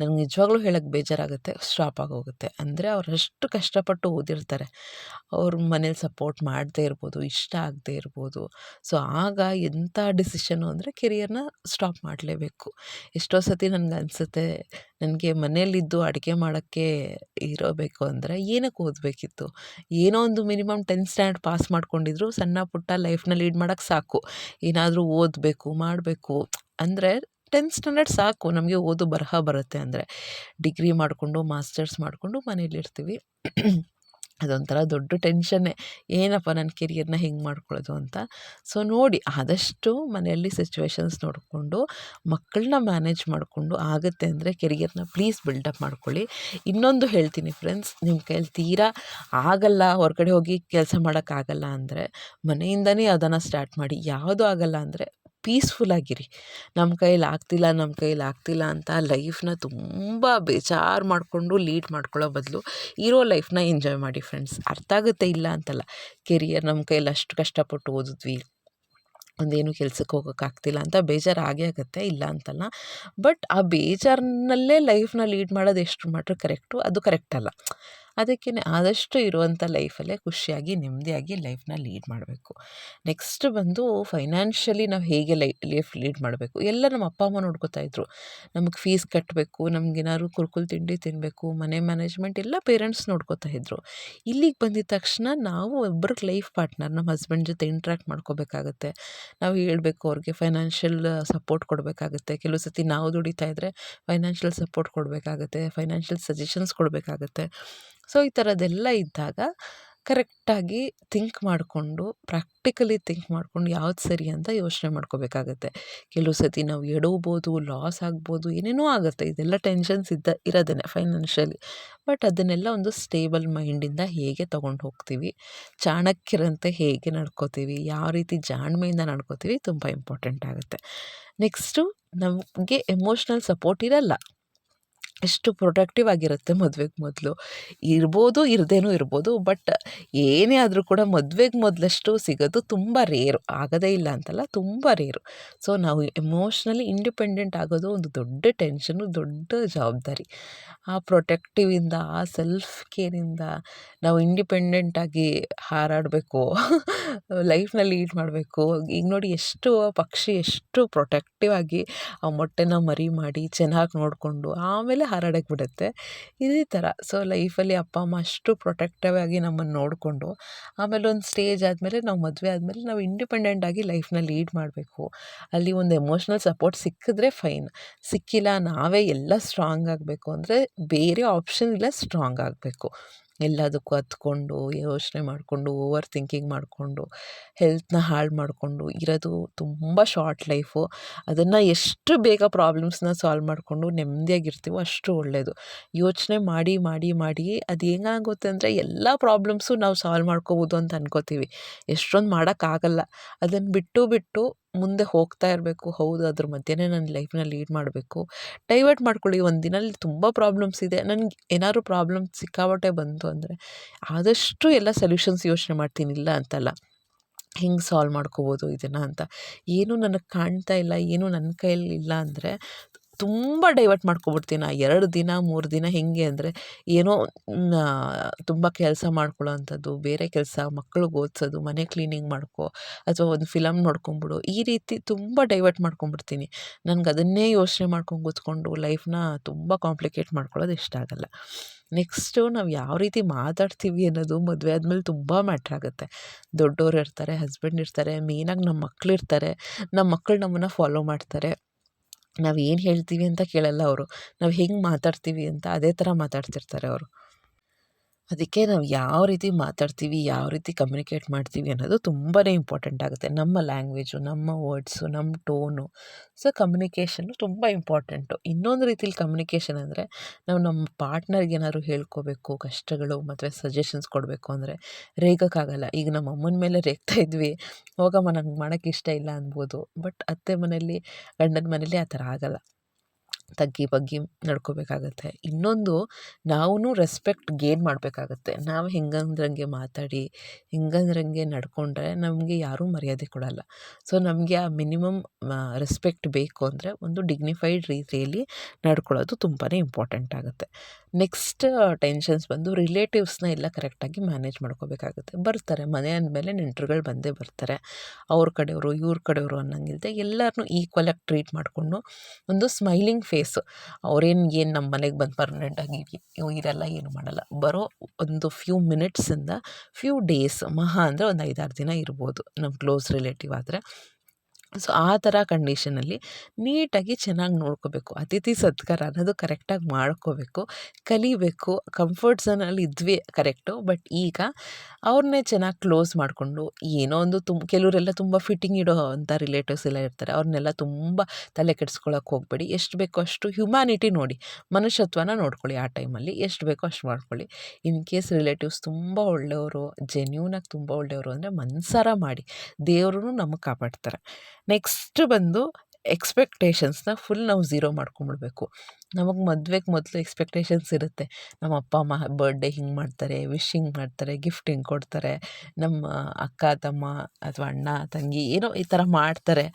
ನಂಗೆ ನಿಜವಾಗ್ಲೂ ಹೇಳೋಕ್ಕೆ ಬೇಜಾರಾಗುತ್ತೆ, ಸ್ಟಾಪ್ ಆಗೋಗುತ್ತೆ. ಅಂದರೆ ಅವ್ರು ಅಷ್ಟು ಕಷ್ಟಪಟ್ಟು ಓದಿರ್ತಾರೆ. ಅವ್ರ ಮನೇಲಿ ಸಪೋರ್ಟ್ ಮಾಡದೇ ಇರ್ಬೋದು, ಇಷ್ಟ ಆಗದೇ ಇರ್ಬೋದು. ಸೊ, ಆಗ ಎಂಥ ಡಿಸಿಷನು ಅಂದರೆ ಕೆರಿಯರ್ನ ಸ್ಟಾಪ್ ಮಾಡಲೇಬೇಕು. ಎಷ್ಟೋ ಸತಿ ನನಗೆ ಅನಿಸುತ್ತೆ, ನನಗೆ ಮನೆಯಲ್ಲಿದ್ದು ಅಡುಗೆ ಮಾಡೋಕ್ಕೆ ಇರಬೇಕು ಅಂದರೆ ಏನಕ್ಕೆ ಓದಬೇಕಿತ್ತು? ಏನೋ ಒಂದು ಮಿನಿಮಮ್ ಟೆಂತ್ ಸ್ಟ್ಯಾಂಡರ್ಡ್ ಪಾಸ್ ಮಾಡ್ಕೊಂಡಿದ್ರು, ಸಣ್ಣ ಪುಟ್ಟ ಲೈಫ್ನ ಲೀಡ್ ಮಾಡೋಕ್ಕೆ ಸಾಕು. ಏನಾದರೂ ಓದಬೇಕು, ಮಾಡಬೇಕು. ಅಂದರೆ ಟೆಂತ್ ಸ್ಟ್ಯಾಂಡರ್ಡ್ ಸಾಕು, ನಮಗೆ ಓದು ಬರಹ ಬರುತ್ತೆ ಅಂದರೆ. ಡಿಗ್ರಿ ಮಾಡಿಕೊಂಡು ಮಾಸ್ಟರ್ಸ್ ಮಾಡಿಕೊಂಡು ಮನೇಲಿರ್ತೀವಿ ಅದೊಂಥರ ದೊಡ್ಡ ಟೆನ್ಷನ್ನೇ ಏನಪ್ಪ ನನ್ನ ಕೆರಿಯರ್ನ ಹೆಂಗೆ ಮಾಡ್ಕೊಳ್ಳೋದು ಅಂತ. ಸೊ ನೋಡಿ ಆದಷ್ಟು ಮನೆಯಲ್ಲಿ ಸಿಚುವೇಶನ್ಸ್ ನೋಡಿಕೊಂಡು ಮಕ್ಕಳನ್ನ ಮ್ಯಾನೇಜ್ ಮಾಡಿಕೊಂಡು ಆಗುತ್ತೆ ಅಂದರೆ ಕೆರಿಯರ್ನ ಪ್ಲೀಸ್ ಬಿಲ್ಡಪ್ ಮಾಡ್ಕೊಳ್ಳಿ. ಇನ್ನೊಂದು ಹೇಳ್ತೀನಿ ಫ್ರೆಂಡ್ಸ್ ನಿಮ್ಮ ಕೈಯಲ್ಲಿ ತೀರಾ ಆಗಲ್ಲ, ಹೊರಗಡೆ ಹೋಗಿ ಕೆಲಸ ಮಾಡೋಕ್ಕಾಗಲ್ಲ ಅಂದರೆ ಮನೆಯಿಂದನೇ ಅದನ್ನು ಸ್ಟಾರ್ಟ್ ಮಾಡಿ. ಯಾವುದೂ ಆಗಲ್ಲ ಅಂದರೆ ಪೀಸ್ಫುಲ್ಲಾಗಿರಿ ನಮ್ಮ ಕೈಲಿ ಆಗ್ತಿಲ್ಲ ನಮ್ಮ ಕೈಯಲ್ಲಿ ಆಗ್ತಿಲ್ಲ ಅಂತ ಲೈಫ್ನ ತುಂಬ ಬೇಜಾರು ಮಾಡಿಕೊಂಡು ಲೀಡ್ ಮಾಡ್ಕೊಳ್ಳೋ ಬದಲು ಇರೋ ಲೈಫ್ನ ಎಂಜಾಯ್ ಮಾಡಿ ಫ್ರೆಂಡ್ಸ್ ಅರ್ಥ ಆಗುತ್ತೆ ಇಲ್ಲ ಅಂತಲ್ಲ. ಕೆರಿಯರ್ ನಮ್ಮ ಕೈಲಿ ಅಷ್ಟು ಕಷ್ಟಪಟ್ಟು ಓದಿದ್ವಿ. ಒಂದೇನು ಕೆಲ್ಸಕ್ಕೆ ಹೋಗೋಕ್ಕಾಗ್ತಿಲ್ಲ ಅಂತ ಬೇಜಾರು ಆಗೇ ಆಗುತ್ತೆ, ಇಲ್ಲ ಅಂತಲ್ಲ. ಬಟ್ ಆ ಬೇಜಾರಿನಲ್ಲೇ ಲೈಫ್ನ ಲೀಡ್ ಮಾಡೋದು ಎಷ್ಟು ಮಾಡ್ರೆ ಕರೆಕ್ಟು ಅದು ಕರೆಕ್ಟ್ ಅಲ್ಲ. ಅದಕ್ಕೇ ಆದಷ್ಟು ಇರುವಂಥ ಲೈಫಲ್ಲೇ ಖುಷಿಯಾಗಿ, ನೆಮ್ಮದಿಯಾಗಿ ಲೈಫ್ನ ಲೀಡ್ ಮಾಡಬೇಕು. ನೆಕ್ಸ್ಟ್ ಬಂದು ಫೈನಾನ್ಷಿಯಲಿ ನಾವು ಹೇಗೆ ಲೈ, ಲೈಫ್ ಲೀಡ್ ಮಾಡಬೇಕು? ಎಲ್ಲ ನಮ್ಮ ಅಪ್ಪ, ಅಮ್ಮ ನೋಡ್ಕೋತಾ ಇದ್ರು. ನಮಗೆ ಫೀಸ್ ಕಟ್ಟಬೇಕು ನಮಗೇನಾದ್ರು ಕುರ್ಕುಲ್ ತಿಂಡಿ ತಿನ್ನಬೇಕು ಮನೆ ಮ್ಯಾನೇಜ್ಮೆಂಟ್ ಎಲ್ಲ ಪೇರೆಂಟ್ಸ್ ನೋಡ್ಕೋತಾ ಇದ್ರು. ಇಲ್ಲಿಗೆ ಬಂದಿದ ತಕ್ಷಣ ನಾವು ಒಬ್ರಿಗೆ ಲೈಫ್ ಪಾರ್ಟ್ನರ್, ನಮ್ಮ ಹಸ್ಬೆಂಡ್ ಜೊತೆ ಇಂಟ್ರ್ಯಾಕ್ಟ್ ಮಾಡ್ಕೋಬೇಕಾಗತ್ತೆ. ನಾವು ಹೇಳಬೇಕು ಅವ್ರಿಗೆ ಫೈನಾನ್ಷಿಯಲ್ ಸಪೋರ್ಟ್ ಕೊಡಬೇಕಾಗುತ್ತೆ. ಕೆಲವು ಸತಿ ನಾವು ದುಡಿತಾ ಇದ್ದರೆ ಫೈನಾನ್ಷಿಯಲ್ ಸಪೋರ್ಟ್ ಕೊಡಬೇಕಾಗತ್ತೆ, ಫೈನಾನ್ಷಿಯಲ್ ಸಜೆಷನ್ಸ್ ಕೊಡಬೇಕಾಗತ್ತೆ. ಸೊ ಈ ಥರದ್ದೆಲ್ಲ ಇದ್ದಾಗ ಕರೆಕ್ಟಾಗಿ ಥಿಂಕ್ ಮಾಡಿಕೊಂಡು, ಪ್ರಾಕ್ಟಿಕಲಿ ಥಿಂಕ್ ಮಾಡಿಕೊಂಡು ಯಾವ್ದು ಸರಿ ಅಂತ ಯೋಚನೆ ಮಾಡ್ಕೋಬೇಕಾಗತ್ತೆ. ಕೆಲವು ಸತಿ ನಾವು ಎಡವ್ಬೋದು ಲಾಸ್ ಆಗ್ಬೋದು, ಏನೇನೋ ಆಗುತ್ತೆ. ಇದೆಲ್ಲ ಟೆನ್ಷನ್ಸ್ ಇದ್ದ ಇರೋದೇ ಫೈನಾನ್ಷಿಯಲಿ. ಬಟ್ ಅದನ್ನೆಲ್ಲ ಒಂದು ಸ್ಟೇಬಲ್ ಮೈಂಡಿಂದ ಹೇಗೆ ತೊಗೊಂಡು ಹೋಗ್ತೀವಿ, ಚಾಣಕ್ಯರಂತೆ ಹೇಗೆ ನಡ್ಕೋತೀವಿ, ಯಾವ ರೀತಿ ಜಾಣ್ಮೆಯಿಂದ ನಡ್ಕೋತೀವಿ, ತುಂಬ ಇಂಪಾರ್ಟೆಂಟ್ ಆಗುತ್ತೆ. ನೆಕ್ಸ್ಟು, ನಮಗೆ ಎಮೋಷ್ನಲ್ ಸಪೋರ್ಟ್ ಇರಲ್ಲ. ಎಷ್ಟು ಪ್ರೊಡಕ್ಟಿವ್ ಆಗಿರುತ್ತೆ ಮದುವೆಗೆ ಮೊದಲು. ಇರ್ಬೋದು, ಇರದೇನೂ ಇರ್ಬೋದು ಬಟ್ ಏನೇ ಆದರೂ ಕೂಡ ಮದುವೆಗೆ ಮೊದಲಷ್ಟು ಸಿಗೋದು ತುಂಬ ರೇರು ಆಗೋದೇ ಇಲ್ಲ ಅಂತಲ್ಲ, ತುಂಬ ರೇರು ಸೊ ನಾವು ಎಮೋಷ್ನಲಿ ಇಂಡಿಪೆಂಡೆಂಟ್ ಆಗೋದು ಒಂದು ದೊಡ್ಡ ಟೆನ್ಷನು ದೊಡ್ಡ ಜವಾಬ್ದಾರಿ. ಆ ಪ್ರೊಟೆಕ್ಟಿವಿಂದ ಆ ಸೆಲ್ಫ್ ಕೇರಿಂದ ನಾವು ಇಂಡಿಪೆಂಡೆಂಟಾಗಿ ಹಾರಾಡಬೇಕು ಲೈಫ್ನಲ್ಲಿ ಲೀಡ್ ಮಾಡಬೇಕು. ಈಗ ನೋಡಿ ಎಷ್ಟು ಪಕ್ಷಿ ಎಷ್ಟು ಪ್ರೊಟೆಕ್ಟಿವ್ ಆಗಿ ಆ ಮೊಟ್ಟೆನ ಮರಿ ಮಾಡಿ ಚೆನ್ನಾಗಿ ನೋಡಿಕೊಂಡು, ಆಮೇಲೆ ಹಾರಾಡಕ್ಕೆ ಬಿಡುತ್ತೆ ಇದೇ ಥರ. ಸೊ, ಲೈಫಲ್ಲಿ ಅಪ್ಪ, ಅಮ್ಮ ಅಷ್ಟು ಪ್ರೊಟೆಕ್ಟಿವ್ ಆಗಿ ನಮ್ಮನ್ನು ನೋಡಿಕೊಂಡು, ಆಮೇಲೆ ಒಂದು ಸ್ಟೇಜ್ ಆದಮೇಲೆ ನಾವು ಮದುವೆ ಆದಮೇಲೆ ನಾವು ಇಂಡಿಪೆಂಡೆಂಟ್ ಆಗಿ ಲೈಫ್ನ ಲೀಡ್ ಮಾಡಬೇಕು. ಅಲ್ಲಿ ಒಂದು ಎಮೋಷ್ನಲ್ ಸಪೋರ್ಟ್ ಸಿಕ್ಕಿದ್ರೆ ಫೈನ್ ಸಿಕ್ಕಿಲ್ಲ ನಾವೇ ಎಲ್ಲ ಸ್ಟ್ರಾಂಗ್ ಆಗಬೇಕು. ಅಂದರೆ ಬೇರೆ ಆಪ್ಷನ್ ಇಲ್ಲ ಸ್ಟ್ರಾಂಗ್ ಆಗಬೇಕು. ಎಲ್ಲದಕ್ಕೂ ಹತ್ಕೊಂಡು ಯೋಚನೆ ಮಾಡಿಕೊಂಡು ಓವರ್ ಥಿಂಕಿಂಗ್ ಮಾಡಿಕೊಂಡು ಹೆಲ್ತ್ನ ಹಾಳು ಮಾಡಿಕೊಂಡು ಇರೋದು ತುಂಬ ಶಾರ್ಟ್ ಲೈಫು ಅದನ್ನು ಎಷ್ಟು ಬೇಗ ಪ್ರಾಬ್ಲಮ್ಸ್ನ ಸಾಲ್ವ್ ಮಾಡಿಕೊಂಡು ನೆಮ್ಮದಿಯಾಗಿರ್ತೀವೋ ಅಷ್ಟು ಒಳ್ಳೆಯದು ಯೋಚನೆ ಮಾಡಿ ಮಾಡಿ ಮಾಡಿ ಅದು ಹೆಂಗಾಗುತ್ತೆ ಅಂದರೆ ಎಲ್ಲ ಪ್ರಾಬ್ಲಮ್ಸು ನಾವು ಸಾಲ್ವ್ ಮಾಡ್ಕೋಬೋದು ಅಂತ ಅನ್ಕೋತೀವಿ. ಎಷ್ಟೊಂದು ಮಾಡೋಕ್ಕಾಗಲ್ಲ. ಅದನ್ನು ಬಿಟ್ಟು ಬಿಟ್ಟು ಮುಂದೆ ಹೋಗ್ತಾ ಇರಬೇಕು. ಹೌದು, ಅದ್ರ ಮಧ್ಯೆನೇ ನನ್ನ ಲೈಫ್ನ ಲೀಡ್ ಮಾಡಬೇಕು. ಡೈವರ್ಟ್ ಮಾಡ್ಕೊಳ್ಳಿ. ಒಂದು ದಿನಲ್ಲಿ ತುಂಬ ಪ್ರಾಬ್ಲಮ್ಸ್ ಇದೆ. ನನಗೆ ಏನಾದ್ರು ಪ್ರಾಬ್ಲಮ್ ಸಿಕ್ಕಾಬಟ್ಟೆ ಬಂತು ಅಂದರೆ ಆದಷ್ಟು ಎಲ್ಲ ಸೊಲ್ಯೂಷನ್ಸ್ ಯೋಚನೆ ಮಾಡ್ತೀನಿ. ಇಲ್ಲ ಅಂತಲ್ಲ. ಹೆಂಗೆ ಸಾಲ್ವ್ ಮಾಡ್ಕೋಬೋದು ಇದನ್ನು ಅಂತ. ಏನೂ ನನಗೆ ಕಾಣ್ತಾ ಇಲ್ಲ, ಏನೂ ನನ್ನ ಕೈಯಲ್ಲಿ ಇಲ್ಲ ಅಂದರೆ ತುಂಬ ಡೈವರ್ಟ್ ಮಾಡ್ಕೊಬಿಡ್ತೀನಿ ಆ ಎರಡು ದಿನ, ಮೂರು ದಿನ ಹೇಗೆ ಅಂದರೆ ಏನೋ ತುಂಬ ಕೆಲಸ ಮಾಡ್ಕೊಳ್ಳೋ ಅಂಥದ್ದು ಬೇರೆ ಕೆಲಸ ಮಕ್ಳಿಗೆ ಓದಿಸೋದು, ಮನೆ ಕ್ಲೀನಿಂಗ್ ಮಾಡ್ಕೊ ಅಥವಾ ಒಂದು ಫಿಲಮ್ ನೋಡ್ಕೊಂಬಿಡು, ಈ ರೀತಿ ತುಂಬ ಡೈವರ್ಟ್ ಮಾಡ್ಕೊಂಬಿಡ್ತೀನಿ. ನನ್ಗೆ ಅದನ್ನೇ ಯೋಚನೆ ಮಾಡ್ಕೊಂಡು ಕೂತ್ಕೊಂಡು ಲೈಫ್ನ ತುಂಬ ಕಾಂಪ್ಲಿಕೇಟ್ ಮಾಡ್ಕೊಳ್ಳೋದು ಇಷ್ಟ ಆಗಲ್ಲ. ನೆಕ್ಸ್ಟು ನಾವು ಯಾವ ರೀತಿ ಮಾತಾಡ್ತೀವಿ ಅನ್ನೋದು ಮದುವೆ ಆದಮೇಲೆ ತುಂಬ ಮ್ಯಾಟ್ರ್ ಆಗುತ್ತೆ. ದೊಡ್ಡೋರು ಇರ್ತಾರೆ ಹಸ್ಬೆಂಡ್ ಇರ್ತಾರೆ ಮೇನಾಗಿ ನಮ್ಮ ಮಕ್ಕಳು ಇರ್ತಾರೆ ನಮ್ಮ ಮಕ್ಕಳು ನಮ್ಮನ್ನು ಫಾಲೋ ಮಾಡ್ತಾರೆ. ನಾವು ಏನು ಹೇಳ್ತೀವಿ ಅಂತ ಕೇಳಲ್ಲ ಅವರು. ನಾವು ಹೆಂಗೆ ಮಾತಾಡ್ತೀವಿ ಅಂತ ಅದೇ ಥರ ಮಾತಾಡ್ತಿರ್ತಾರೆ ಅವರು. ಅದಕ್ಕೆ ನಾವು ಯಾವ ರೀತಿ ಮಾತಾಡ್ತೀವಿ, ಯಾವ ರೀತಿ ಕಮ್ಯುನಿಕೇಟ್ ಮಾಡ್ತೀವಿ ಅನ್ನೋದು ತುಂಬಾ ಇಂಪಾರ್ಟೆಂಟ್ ಆಗುತ್ತೆ. ನಮ್ಮ ಲ್ಯಾಂಗ್ವೇಜು ನಮ್ಮ ವರ್ಡ್ಸು ನಮ್ಮ ಟೋನು ಸೊ ಕಮ್ಯುನಿಕೇಷನ್ನು ತುಂಬ ಇಂಪಾರ್ಟೆಂಟು ಇನ್ನೊಂದು ರೀತಿಲಿ ಕಮ್ಯುನಿಕೇಷನ್ ಅಂದರೆ ನಾವು ನಮ್ಮ ಪಾರ್ಟ್ನರ್ಗೆ ಏನಾದ್ರು ಹೇಳ್ಕೋಬೇಕು, ಕಷ್ಟಗಳು ಮತ್ತು ಸಜೆಷನ್ಸ್ ಕೊಡಬೇಕು ಅಂದರೆ ರೇಗೋಕ್ಕಾಗಲ್ಲ. ಈಗ ನಮ್ಮ ಅಮ್ಮನ ಮೇಲೆ ರೇಗ್ತಾ ಇದ್ವಿ. ಹೋಗಮ್ಮ, ನಂಗೆ ಮಾಡೋಕ್ಕೆ ಇಷ್ಟ ಇಲ್ಲ ಅನ್ಬೋದು. ಬಟ್ ಅತ್ತೆ ಮನೆಯಲ್ಲಿ ಗಂಡನ ಮನೇಲಿ ಆ ಥರ ಆಗೋಲ್ಲ. ತಗ್ಗಿ ಬಗ್ಗಿ ನಡ್ಕೋಬೇಕಾಗತ್ತೆ. ಇನ್ನೊಂದು ನಾವೂ ರೆಸ್ಪೆಕ್ಟ್ ಗೇನ್ ಮಾಡಬೇಕಾಗತ್ತೆ. ನಾವು ಹೆಂಗಂದ್ರಂಗೆ ಮಾತಾಡಿ, ಹೆಂಗಂದ್ರಂಗೆ ನಡ್ಕೊಂಡ್ರೆ ನಮಗೆ ಯಾರೂ ಮರ್ಯಾದೆ ಕೊಡಲ್ಲ. ಸೊ ನಮಗೆ ಆ ಮಿನಿಮಮ್ ರೆಸ್ಪೆಕ್ಟ್ ಬೇಕು ಅಂದರೆ ಒಂದು ಡಿಗ್ನಿಫೈಡ್ ರೀತಿಯಲ್ಲಿ ನಡ್ಕೊಳ್ಳೋದು ತುಂಬಾ ಇಂಪಾರ್ಟೆಂಟ್ ಆಗುತ್ತೆ. ನೆಕ್ಸ್ಟ್ ಟೆನ್ಷನ್ಸ್ ಬಂದು ರಿಲೇಟಿವ್ಸ್ನ ಎಲ್ಲ ಕರೆಕ್ಟಾಗಿ ಮ್ಯಾನೇಜ್ ಮಾಡ್ಕೋಬೇಕಾಗುತ್ತೆ. ಬರ್ತಾರೆ, ಮನೆ ಅಂದಮೇಲೆ ನೆಂಟ್ರುಗಳು ಬಂದೇ ಬರ್ತಾರೆ. ಅವ್ರ ಕಡೆಯವರು ಇವ್ರ ಕಡೆಯವರು ಅನ್ನೋಂಗಿಲ್ಲದೆ ಎಲ್ಲರನ್ನೂ ಈಕ್ವಲಾಗಿ ಟ್ರೀಟ್ ಮಾಡಿಕೊಂಡು ಒಂದು ಸ್ಮೈಲಿಂಗ್ ಫೇಸು ಅವ್ರೇನು, ಏನು ನಮ್ಮ ಮನೆಗೆ ಬಂದು ಪರ್ಮನೆಂಟಾಗಿ ಇರಲ್ಲ, ಏನು ಮಾಡಲ್ಲ. ಬರೋ ಒಂದು ಫ್ಯೂ ಮಿನಿಟ್ಸಿಂದ ಫ್ಯೂ ಡೇಸ್ ಮಹಾ ಅಂದರೆ ಒಂದು ಐದಾರು ದಿನ ಇರ್ಬೋದು. ನಮ್ಮ ಕ್ಲೋಸ್ ರಿಲೇಟಿವ್ ಆದರೆ. ಸೊ, ಆ ಥರ ಕಂಡೀಷನಲ್ಲಿ ನೀಟಾಗಿ ಚೆನ್ನಾಗಿ ನೋಡ್ಕೋಬೇಕು. ಅತಿಥಿ ಸತ್ಕಾರ ಅನ್ನೋದು ಕರೆಕ್ಟಾಗಿ ಮಾಡ್ಕೋಬೇಕು. ಕಲಿಬೇಕು. ಕಂಫರ್ಟ್ ಝೋನಲ್ಲಿ ಇದ್ವಿ ಕರೆಕ್ಟು. ಬಟ್ ಈಗ ಅವ್ರನ್ನೇ ಚೆನ್ನಾಗಿ ಕ್ಲೋಸ್ ಮಾಡಿಕೊಂಡು ಏನೋ ಒಂದು ತುಂಬ ಕೆಲವರೆಲ್ಲ ತುಂಬ ಫಿಟ್ಟಿಂಗ್ ಇಡೋ ಅಂಥ ರಿಲೇಟಿವ್ಸ್ ಎಲ್ಲ ಇರ್ತಾರೆ. ಅವ್ರನ್ನೆಲ್ಲ ತುಂಬ ತಲೆ ಕೆಡಿಸ್ಕೊಳ್ಳೋಕೆ ಹೋಗಬೇಡಿ. ಎಷ್ಟು ಬೇಕೋ ಅಷ್ಟು ಹ್ಯುಮ್ಯಾನಿಟಿ ನೋಡಿ, ಮನುಷ್ಯತ್ವನ ನೋಡ್ಕೊಳ್ಳಿ ಆ ಟೈಮಲ್ಲಿ. ಎಷ್ಟು ಬೇಕೋ ಅಷ್ಟು ಮಾಡ್ಕೊಳ್ಳಿ. ಇನ್ ಕೇಸ್ ರಿಲೇಟಿವ್ಸ್ ತುಂಬ ಒಳ್ಳೆಯವರು, ಜೆನ್ಯೂನಾಗಿ ತುಂಬ ಒಳ್ಳೆಯವರು ಅಂದರೆ ಮನ್ಸಾರ ಮಾಡಿ ದೇವ್ರೂ ನಮಗೆ ಕಾಪಾಡ್ತಾರೆ. ನೆಕ್ಸ್ಟ್ ಬಂದು ಎಕ್ಸ್ಪೆಕ್ಟೇಷನ್ಸ್ನ ಫುಲ್ ನಾವು ಝೀರೋ ಮಾಡ್ಕೊಂಬಿಡ್ಬೇಕು. ನಮಗೆ ಮದ್ವೆಗೆ ಮೊದಲು ಎಕ್ಸ್ಪೆಕ್ಟೇಷನ್ಸ್ ಇರುತ್ತೆ. ನಮ್ಮ ಅಪ್ಪ, ಅಮ್ಮ ಬರ್ಡೇ ಹಿಂಗೆ ಮಾಡ್ತಾರೆ ವಿಶ್ ಹಿಂಗೆ ಮಾಡ್ತಾರೆ ಗಿಫ್ಟ್ ಹಿಂಗೆ ಕೊಡ್ತಾರೆ. ನಮ್ಮ ಅಕ್ಕ, ತಮ್ಮ ಅಥವಾ ಅಣ್ಣ, ತಂಗಿ ಏನೋ ಈ ಥರ ಮಾಡ್ತಾರೆ.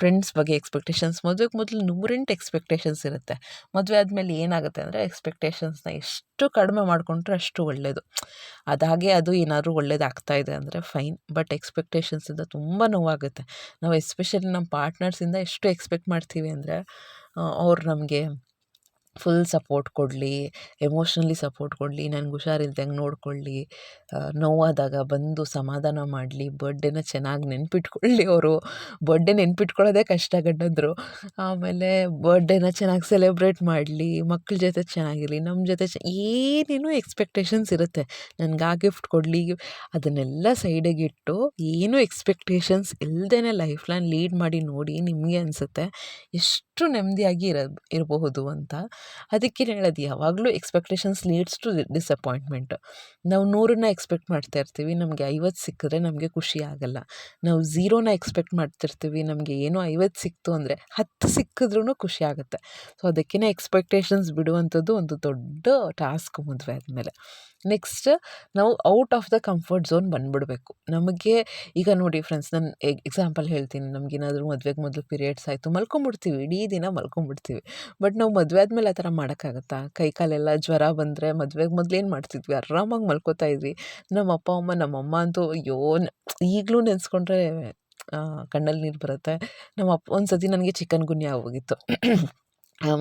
ಫ್ರೆಂಡ್ಸ್ ಬಗ್ಗೆ ಎಕ್ಸ್ಪೆಕ್ಟೇಷನ್ಸ್ ಮದ್ವೆಗೆ ಮೊದಲು ನೂರೆಂಟು ಎಕ್ಸ್ಪೆಕ್ಟೇಷನ್ಸ್ ಇರುತ್ತೆ. ಮದುವೆ ಆದಮೇಲೆ ಏನಾಗುತ್ತೆ ಅಂದರೆ ಎಕ್ಸ್ಪೆಕ್ಟೇಷನ್ಸ್ನ ಎಷ್ಟು ಕಡಿಮೆ ಮಾಡಿಕೊಂಡ್ರೆ ಅಷ್ಟು ಒಳ್ಳೆಯದು ಅದಾಗೆ ಅದು ಏನಾದರೂ ಒಳ್ಳೇದಾಗ್ತಾ ಇದೆ ಅಂದರೆ ಫೈನ್ ಬಟ್ ಎಕ್ಸ್ಪೆಕ್ಟೇಷನ್ಸಿಂದ ತುಂಬ ನೋವಾಗುತ್ತೆ. ನಾವು ಎಸ್ಪೆಷಲಿ ನಮ್ಮ ಪಾರ್ಟ್ನರ್ಸಿಂದ ಎಷ್ಟು ಎಕ್ಸ್ಪೆಕ್ಟ್ ಮಾಡ್ತೀವಿ ಅಂದರೆ ಅವ್ರು ನಮಗೆ ಫುಲ್ ಸಪೋರ್ಟ್ ಕೊಡಲಿ ಎಮೋಷ್ನಲಿ ಸಪೋರ್ಟ್ ಕೊಡಲಿ, ನನಗೆ ಹುಷಾರಿಲ್ದಂಗೆ ನೋಡಿಕೊಳ್ಳಿ ನೋವಾದಾಗ ಬಂದು ಸಮಾಧಾನ ಮಾಡಲಿ ಬರ್ಡೇನ ಚೆನ್ನಾಗಿ ನೆನ್ಪಿಟ್ಕೊಳ್ಳಿ ಅವರು. ಬರ್ಡೇ ನೆನ್ಪಿಟ್ಕೊಳ್ಳೋದೇ ಕಷ್ಟ ಗಂಡಂದರು. ಆಮೇಲೆ ಬರ್ಡೇನ ಚೆನ್ನಾಗಿ ಸೆಲೆಬ್ರೇಟ್ ಮಾಡಲಿ, ಮಕ್ಳ ಜೊತೆ ಚೆನ್ನಾಗಿರಲಿ ನಮ್ಮ ಜೊತೆ ಚ, ಏನೇನೋ ಎಕ್ಸ್ಪೆಕ್ಟೇಷನ್ಸ್ ಇರುತ್ತೆ. ನನಗೆ ಆ ಗಿಫ್ಟ್ ಕೊಡಲಿ, ಅದನ್ನೆಲ್ಲ ಸೈಡಿಗಿಟ್ಟು ಏನೂ ಎಕ್ಸ್ಪೆಕ್ಟೇಷನ್ಸ್ ಇಲ್ಲದೇ ಲೈಫ್ನ ಲೀಡ್ ಮಾಡಿ ನೋಡಿ ನಿಮಗೆ ಅನಿಸುತ್ತೆ. ಎಷ್ಟು ನೆಮ್ಮದಿಯಾಗಿ ಇರ, ಇರಬಹುದು ಅಂತ. ಅದಕ್ಕೆ ಹೇಳೋದು, ಯಾವಾಗಲೂ ಎಕ್ಸ್ಪೆಕ್ಟೇಷನ್ಸ್ ಲೀಡ್ಸ್ ಟು ಡಿಸಪಾಯಿಂಟ್ಮೆಂಟ್ ನಾವು ನೂರನ್ನ ಎಕ್ಸ್ಪೆಕ್ಟ್ ಮಾಡ್ತಾ ಇರ್ತೀವಿ, ನಮಗೆ ಐವತ್ತು ಸಿಕ್ಕಿದ್ರೆ ನಮಗೆ ಖುಷಿ ಆಗಲ್ಲ. ನಾವು ಝೀರೋನ ಎಕ್ಸ್ಪೆಕ್ಟ್ ಮಾಡ್ತಿರ್ತೀವಿ ನಮಗೆ ಏನೋ ಐವತ್ತು ಸಿಕ್ತು ಅಂದರೆ ಹತ್ತು ಸಿಕ್ಕಿದ್ರೂ ಖುಷಿ ಆಗುತ್ತೆ. ಸೊ ಅದಕ್ಕೇ ಎಕ್ಸ್ಪೆಕ್ಟೇಷನ್ಸ್ ಬಿಡುವಂಥದ್ದು ಒಂದು ದೊಡ್ಡ ಟಾಸ್ಕ್ ಮದುವೆ ಆದಮೇಲೆ. ನೆಕ್ಸ್ಟ್ ನಾವು out of the comfort zone ಬಂದ್ಬಿಡಬೇಕು. ನಮಗೆ, ಈಗ ನೋಡಿ ಫ್ರೆಂಡ್ಸ್ ನಾನು ಎಕ್ಸಾಂಪಲ್ ಹೇಳ್ತೀನಿ. ನಮಗೇನಾದರೂ ಮದುವೆಗೆ ಮೊದಲು ಪೀರಿಯಡ್ಸ್ ಆಯಿತು ಮಲ್ಕೊಂಬಿಡ್ತೀವಿ ಇಡೀ ದಿನ ಮಲ್ಕೊಂಬಿಡ್ತೀವಿ ಬಟ್ ನಾವು ಮದುವೆ ಆದಮೇಲೆ ಆ ಥರ ಮಾಡೋಕ್ಕಾಗತ್ತಾ? ಕೈ ಕಾಲೆಲ್ಲ ಜ್ವರ ಬಂದರೆ ಮದುವೆಗೆ ಮೊದಲು ಏನು ಮಾಡ್ತಿದ್ವಿ? ಆರಾಮಾಗಿ ಮಲ್ಕೋತಾ ಇದ್ವಿ. ನಮ್ಮ ಅಪ್ಪ, ಅಮ್ಮ ನಮ್ಮಮ್ಮ ಅಂತೂ ಅಯ್ಯೋ ಈಗಲೂ ನೆನೆಸ್ಕೊಂಡ್ರೆ ಕಣ್ಣಲ್ಲಿ ನೀರು ಬರುತ್ತೆ. ನಮ್ಮ ಅಪ್ಪ ಒಂದು ಸತಿ ನನಗೆ ಚಿಕನ್ ಗುನ್ಯಾ ಆಗೋಗಿತ್ತು